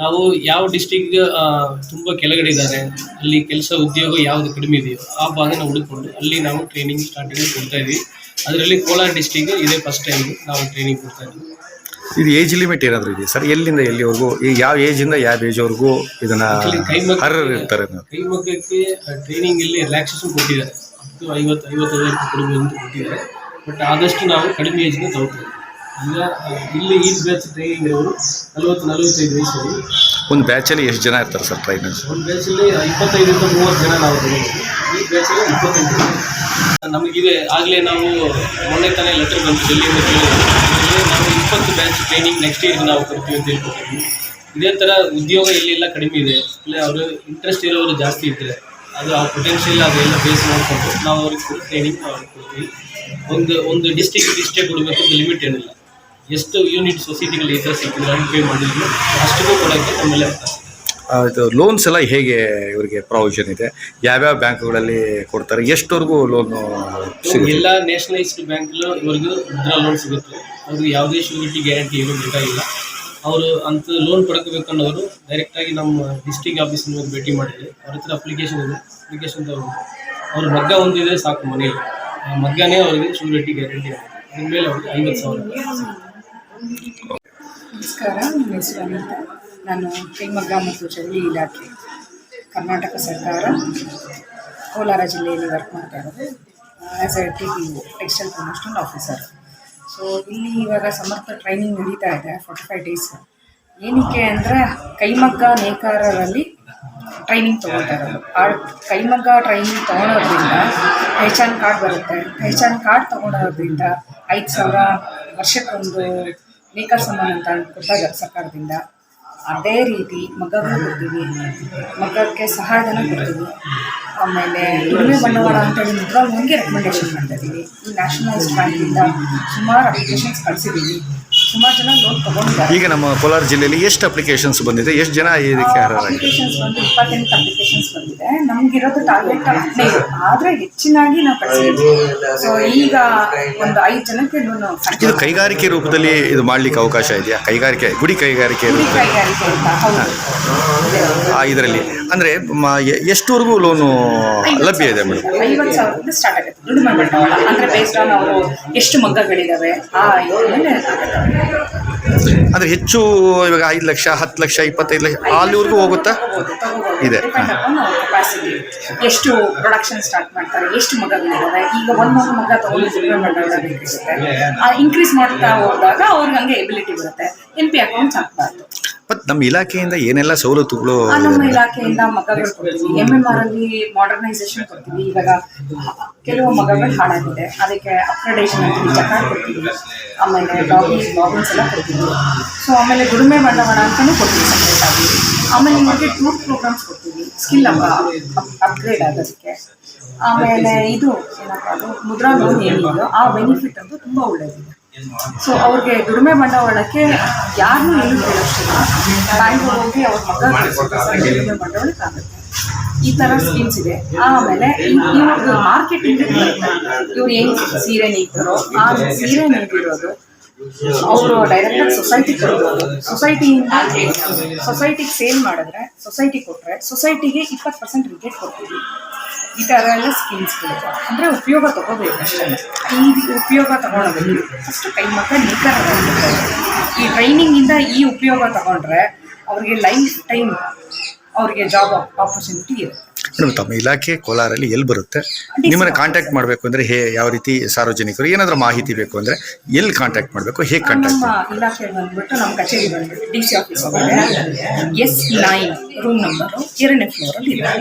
ನಾವು ಯಾವ ಡಿಸ್ಟಿಕ್ ತುಂಬ ಕೆಳಗಡೆ ಇದ್ದಾರೆ ಅಲ್ಲಿ ಕೆಲಸ ಉದ್ಯೋಗ ಯಾವುದು ಕಡಿಮೆ ಇದೆಯೋ ಆ ಭಾಗನ ಹುಡುಕೊಂಡು ಅಲ್ಲಿ ನಾವು ಟ್ರೈನಿಂಗ್ ಸ್ಟಾರ್ಟಿಂಗ್ ಕೊಡ್ತಾ ಇದ್ವಿ. ಅದರಲ್ಲಿ ಕೋಲಾರ ಡಿಸ್ಟಿಕ್ ಇದೇ ಫಸ್ಟ್ ಟೈಮ್ ನಾವು ಟ್ರೈನಿಂಗ್ ಕೊಡ್ತಾ ಇದ್ವಿ. ಇದು ಏಜ್ ಲಿಮಿಟ್ ಏನಾದರೂ ಇದೆಯಾ? ಸರ್ ಎಲ್ಲಿಂದ ಎಲ್ಲಿವರೆಗೂ ಈಗ ಯಾವ ಏಜಿಂದ ಯಾವ ಏಜ್ವರೆಗೂ ಇದನ್ನ Actually ಇರ್ತಾರೆ ಕೈಮಗ್ಗಕ್ಕೆ ಟ್ರೈನಿಂಗ್ ಇಲ್ಲಿ ರಿಲ್ಯಾಕ್ಸೇಷನ್ ಕೊಟ್ಟಿದ್ದಾರೆ. ಹತ್ತು ಐವತ್ತು ಐವತ್ತೈದು ಕಡಿಮೆ ಅಂತ ಕೊಟ್ಟಿದ್ದಾರೆ. ಬಟ್ ಆದಷ್ಟು ನಾವು ಕಡಿಮೆ ಏಜ್ನ ತಗೋತೀವಿ. ಈಗ ಇಲ್ಲಿ ಈ ಬ್ಯಾಚ್ ಟ್ರೈನಿಂಗ್ ಇರೋರು ನಲವತ್ತು ನಲವತ್ತೈದು ವಯಸ್ಸಲ್ಲಿ ಒಂದು ಬ್ಯಾಚಲ್ಲಿ ಎಷ್ಟು ಜನ ಇರ್ತಾರೆ ಸರ್ ಟ್ರೈನರ್ಸ್ ಒಂದು ಬ್ಯಾಚಲ್ಲಿ ಇಪ್ಪತ್ತೈದರಿಂದ ಮೂವತ್ತು ಜನ ನಾವು ತಗೋತೀವಿ ಈ ಬ್ಯಾಚಲ್ಲಿ ಇಪ್ಪತ್ತೈದು ನಮಗಿದೆ ಆಗಲೇ ನಾವು ಮೊನ್ನೆ ತಾನೇ ಲೆಟರ್ ಬಂತು ಡೆಲ್ಲಿಯಿಂದ ಕೇಳಿದ್ರು. ಇಪ್ಪತ್ತು ಬ್ಯಾಚ್ ಟ್ರೈನಿಂಗ್ ನೆಕ್ಸ್ಟ್ ಇಯರ್ಗೆ ನಾವು ಕೊಡ್ತೀವಿ ಅಂತ ಹೇಳ್ಕೊಟ್ಟಿದ್ವಿ. ಇದೇ ಥರ ಉದ್ಯೋಗ ಎಲ್ಲೆಲ್ಲ ಕಡಿಮೆ ಇದೆ. ಇಲ್ಲ ಅವರು ಇಂಟ್ರೆಸ್ಟ್ ಇರೋರು ಜಾಸ್ತಿ ಇದ್ದರೆ ಅದು ಆ ಪೊಟೆನ್ಷಿಯಲ್ ಅದೆಲ್ಲ ಬೇಸ್ ಮಾಡಿಕೊಂಡು ನಾವು ಅವ್ರಿಗೆ ಟ್ರೈನಿಂಗ್ ಕೊಡ್ತೀವಿ. ಒಂದು ಒಂದು ಡಿಸ್ಟಿಕ್ ಇಷ್ಟೇ ಕೊಡಬೇಕು ಅಂತ ಲಿಮಿಟ್ ಏನಿಲ್ಲ. ಎಷ್ಟು ಯೂನಿಟ್ ಸೊಸೈಟಿಗಳು ಈ ಥರ ಸಿಕ್ಕಿದ್ರೆ ಪೇ ಮಾಡಿದ್ರು ಅಷ್ಟಕ್ಕೂ ಕೊಡೋಕ್ಕೆ ನಮ್ಮೆಲ್ಲ ಇದೆ. ಲೋನ್ಸ್ ಎಲ್ಲ ಹೇಗೆ ಇವರಿಗೆ ಪ್ರಾವಿಷನ್ ಇದೆ? ಯಾವ್ಯಾವ ಬ್ಯಾಂಕ್ಗಳಲ್ಲಿ ಕೊಡ್ತಾರೆ? ಎಷ್ಟವರೆಗೂ ಲೋನು ಸಿಗುತ್ತೆ? ಎಲ್ಲ ನ್ಯಾಷನಲೈಸ್ಡ್ ಬ್ಯಾಂಕಲ್ಲೂ ಇವರಿಗೂ ಮುದ್ರಾ ಲೋನ್ ಸಿಗುತ್ತೆ. ಅವ್ರಿಗೆ ಯಾವುದೇ ಶ್ಯೂರಿಟಿ ಗ್ಯಾರಂಟಿ ಏನೂ ಬೇಕಾಗಿಲ್ಲ. ಅವರು ಅಂತ ಲೋನ್ ಪಡ್ಕೋಬೇಕನ್ನೋರು ಡೈರೆಕ್ಟಾಗಿ ನಮ್ಮ ಡಿಸ್ಟಿಕ್ ಆಫೀಸಿನ ಹೋಗಿ ಭೇಟಿ ಮಾಡಿದ್ರೆ ಅವ್ರ ಹತ್ರ ಅಪ್ಲಿಕೇಶನ್ ಇದೆ. ಅಪ್ಲಿಕೇಶನ್ ತಗೊಂಡು ಅವ್ರ ಮಗ್ಗ ಒಂದಿದೆ ಸಾಕು ಮನೇಲಿ ಆ ಮಗ್ಗನೇ ಅವರಿಗೆ ಶ್ಯೂರಿಟಿ ಗ್ಯಾರಂಟಿ ಆಗುತ್ತೆ ಅದ್ರ ಮೇಲೆ ಅವ್ರಿಗೆ ಐವತ್ತು ಸಾವಿರ ರೂಪಾಯಿ. ನಮಸ್ಕಾರ ನನ್ನ ಹೆಸರು ಅನಿತಾ. ನಾನು ಕೈಮಗ್ಗ ಮತ್ತು ಜವಳಿ ಇಲಾಖೆ ಕರ್ನಾಟಕ ಸರ್ಕಾರ ಕೋಲಾರ ಜಿಲ್ಲೆಯಲ್ಲಿ ವರ್ಕ್ ಮಾಡ್ತಾ ಇರೋದು. As A T P textile promotional officer so ಇಲ್ಲಿ ಇವಾಗ ಸಮರ್ಥ ಟ್ರೈನಿಂಗ್ ನಡೀತಾ ಇದೆ ಫಾರ್ಟಿ ಫೈವ್ ಡೇಸ್ ಏನಕ್ಕೆ ಅಂದರೆ ಕೈಮಗ್ಗ ನೇಕಾರರಲ್ಲಿ ಟ್ರೈನಿಂಗ್ ತೊಗೊಳ್ತಾ ಇರೋದು. ಆ ಕೈಮಗ್ಗ ಟ್ರೈನಿಂಗ್ ತೊಗೊಳೋದ್ರಿಂದ ಪೆಹಚಾನ್ ಕಾರ್ಡ್ ಬರುತ್ತೆ. ಪೆಹಚಾನ್ ಕಾರ್ಡ್ ತೊಗೊಳೋದ್ರಿಂದ ಐದು ಸಾವಿರ ವರ್ಷಕ್ಕೊಂದು ನೇಕಾರ ಸಮಾನ ಅಂತ ಕೊಟ್ಟಾಗ ಸರ್ಕಾರದಿಂದ ಅದೇ ರೀತಿ ಮಗ್ಗಗಳು ಕೊಡ್ತೀವಿ ಮಗ್ಗಕ್ಕೆ ಸಹಾಯಧನ ಕೊಡ್ತೀವಿ. ಆಮೇಲೆ ಕಡಿಮೆ ಬಂಡವಾಳ ಅಂತೇಳಿ ಮುದ್ರಾ ಲೋನ್ಗೆ ರೆಕಮೆಂಡೇಶನ್ ಮಾಡ್ತಾ ಇದ್ದೀವಿ ಈ ನ್ಯಾಷನಲೈಸ್ಡ್ ಬ್ಯಾಂಕಿಂದ ಸುಮಾರು ಅಪ್ಲಿಕೇಶನ್ಸ್ ಕಳಿಸಿದ್ದೀವಿ ಸುಮಾರು ಜನ ಲೋನ್ ತಗೊಂಡಿದ್ದಾರೆ. ಈಗ ನಮ್ಮ ಕೋಲಾರ ಜಿಲ್ಲೆಯಲ್ಲಿ ಎಷ್ಟು ಅಪ್ಲಿಕೇಶನ್ಸ್ ಬಂದಿದೆ? ಎಷ್ಟು ಜನ ಇದಕ್ಕೆ ಅಪ್ಲಿಕೇಶನ್ಸ್ ಬಂದು ಇಪ್ಪತ್ತೆಂಟು ಅಪ್ಲಿಕೇಶನ್ಸ್ ಬಂದಿದೆ. ನಮ್ಗಿರೋದು ಟಾರ್ಗೆಟ್ ಹದಿನೈದು ಆದರೆ ಹೆಚ್ಚಿನಾಗಿ ನಾವು ಕಳಿಸಿದ್ವಿ. ಸೊ ಈಗ ಒಂದು ಐದು ಜನಕ್ಕೆ ಲೋನ್ ಇದು ಕೈಗಾರಿಕೆ ರೂಪದಲ್ಲಿ ಇದು ಮಾಡ್ಲಿಕ್ಕೆ ಅವಕಾಶ ಇದೆಯಾ? ಕೈಗಾರಿಕೆ ಗುಡಿ ಕೈಗಾರಿಕೆ ಗುಡಿ ಕೈಗಾರಿಕೆ ಅಂತ ಹೌದು. ಆ ಇದರಲ್ಲಿ. ಅಂದರೆ ಎಷ್ಟುವರೆಗೂ ಲೋನು ಲಭ್ಯ ಇದೆ ಮೇಡಮ್. ಐವತ್ತು ಸಾವಿರದಿಂದ ಸ್ಟಾರ್ಟ್ ಆಗುತ್ತೆ. ದುಡ್ಡು ಅಂದ್ರೆ ಬೇಸ್ಡ್ ಆನ್ ಅವರು ಎಷ್ಟು ಮಗ್ಗಗಳಿದಾವೆ. ಆ ಮೇಲೆ ಆಗುತ್ತೆ. ಹೆಚ್ಚು ಇವಾಗ ಐದು ಲಕ್ಷ ಹತ್ತು ಲಕ್ಷ ಇಪ್ಪತ್ತೈದು ಲಕ್ಷ ಅಲ್ಲಿವರೆಗೂ ಹೋಗುತ್ತಾ? ಇದೆ. ಕೆಪಾಸಿಟಿ ಎಷ್ಟು ಪ್ರೊಡಕ್ಷನ್ ಸ್ಟಾರ್ಟ್ ಮಾಡ್ತಾರೆ ಎಷ್ಟು ಮಗಗಳಿದಾವೆ ಈಗ ಒಂದು ಮಗು ತಗೊಂಡು ಇನ್ಕ್ರೀಸ್ ಮಾಡ್ತಾ ಹೋದಾಗ ಅವ್ರಿಗೆ ಹಂಗೆ ಎಬಿಲಿಟಿ ಬರುತ್ತೆ. ಎನ್ ಪಿ ಅಕೌಂಟ್ಸ್ ಹಾಕ್ಬಾರ್ದು. ಮತ್ತು ನಮ್ಮ ಇಲಾಖೆಯಿಂದ ಏನೆಲ್ಲ ಸವಲತ್ತುಗಳು ನಮ್ಮ ಇಲಾಖೆಯಿಂದ ಮಗಗಳು ಕೊಡ್ತೀವಿ. ಎಂ ಎಂ ಆರ್ ಅಲ್ಲಿ ಮಾಡರ್ನೈಸೇಷನ್ ಕೊಡ್ತೀವಿ. ಇವಾಗ ಕೆಲವು ಮಗಗಳು ಹಾಳಾಗಿದೆ. ಅದಕ್ಕೆ ಅಪ್ಗ್ರೇಡೇಷನ್ ಅಂತೀವಿ ಜಕಾರ್ ಕೊಡ್ತೀವಿ. ಆಮೇಲೆ ಡಾಗಿ ಬಾಬನ್ಸ್ ಎಲ್ಲ ಕೊಡ್ತೀವಿ. ಸೊ ಆಮೇಲೆ ಗುರುಮೆ ಬಂಡವಾಳ ಅಂತಾನೂ ಕೊಡ್ತೀವಿ ಸಪ್ರೇಟ್ ಆಗಿ. ಆಮೇಲೆ ನಿಮಗೆ ಟೂರ್ ಪ್ರೋಗ್ರಾಮ್ಸ್ ಕೊಡ್ತೀವಿ. ಸ್ಕಿಲ್ ಅಪ್ಗ್ರೇಡ್ ಆಗೋದಕ್ಕೆ. ಆಮೇಲೆ ಇದು ಏನಪ್ಪ ಅದು ಮುದ್ರಾ ಲೋನ್ ಏನಿದೆಯೋ ಆ ಬೆನಿಫಿಟ್ ಅಂತೂ ತುಂಬ ಒಳ್ಳೆಯದಿದೆ ಸೊ ಅವ್ರಿಗೆ ದುಡಿಮೆ ಬಂಡವಾಳಕ್ಕೆ ಯಾರನ್ನೂ ಏನು ಕೇಳೋಷ್ಟಿಲ್ಲ ಬ್ಯಾಂಕ್ ಹೋಗಿ ಅವ್ರ ಕಳ್ಸ್ಬಿಟ್ಟು ದುಡಿಮೆ ಬಂಡವಾಳಕ್ಕೆ ಆಗುತ್ತೆ. ಈ ತರ ಸ್ಕೀಮ್ಸ್ ಇದೆ. ಆಮೇಲೆ ಇವ್ರದ್ದು ಮಾರ್ಕೆಟಿಂಗ್ ಇವ್ರು ಏನು ಸೀರೆ ನೀಡ್ತಾರೋ ಆ ಸೀರೆ ನೀಡಿರೋದು ಅವರು ಡೈರೆಕ್ಟಾಗಿ ಸೊಸೈಟಿ ಸೊಸೈಟಿಯಿಂದ ಸೊಸೈಟಿಗೆ ಸೇಲ್ ಮಾಡಿದ್ರೆ ಸೊಸೈಟಿ ಕೊಟ್ಟರೆ ಸೊಸೈಟಿಗೆ ಇಪ್ಪತ್ತು ಪರ್ಸೆಂಟ್ ರಿಬೇಟ್ ಕೊಡ್ತೀವಿ. ಈ ಥರ ಎಲ್ಲ ಸ್ಕೀಮ್ಸ್ಗಳು ಅಂದರೆ ಉಪಯೋಗ ತಗೋಬೇಕು ಅಷ್ಟೇ. ಈ ಉಪಯೋಗ ತಗೊಳೋದಕ್ಕೆ ಫಸ್ಟ್ ಕೈ ಮಕ್ಕ ನಿಖರ ಈ ಟ್ರೈನಿಂಗಿಂದ ಈ ಉಪಯೋಗ ತಗೊಂಡ್ರೆ ಅವ್ರಿಗೆ ಲೈಫ್ ಟೈಮ್ ಅವ್ರಿಗೆ ಜಾಬ್ ಆಪರ್ಚುನಿಟಿ ಇರುತ್ತೆ. ಮೇಡಮ್ ತಮ್ಮ ಇಲಾಖೆ ಕೋಲಾರಲ್ಲಿ ಎಲ್ಲಿ ಬರುತ್ತೆ? ನಿಮ್ಮನ್ನು ಕಾಂಟ್ಯಾಕ್ಟ್ ಮಾಡಬೇಕು ಅಂದರೆ ಹೇ ಯಾವ ರೀತಿ ಸಾರ್ವಜನಿಕರು ಏನಾದರೂ ಮಾಹಿತಿ ಬೇಕು ಅಂದರೆ ಎಲ್ಲಿ ಕಾಂಟ್ಯಾಕ್ಟ್ ಮಾಡಬೇಕು? ಹೇಗೆ ಕಾಂಟ್ಯಾಕ್ಟ್ ನಮ್ಮ ಇಲಾಖೆ ಬಂದ್ಬಿಟ್ಟು ನಮ್ಮ ಕಚೇರಿ ಬಂದ್ಬಿಟ್ಟು D C office S nine room number ಎರಡನೇ ಫ್ಲೋರಲ್ಲಿ ಇದೆ.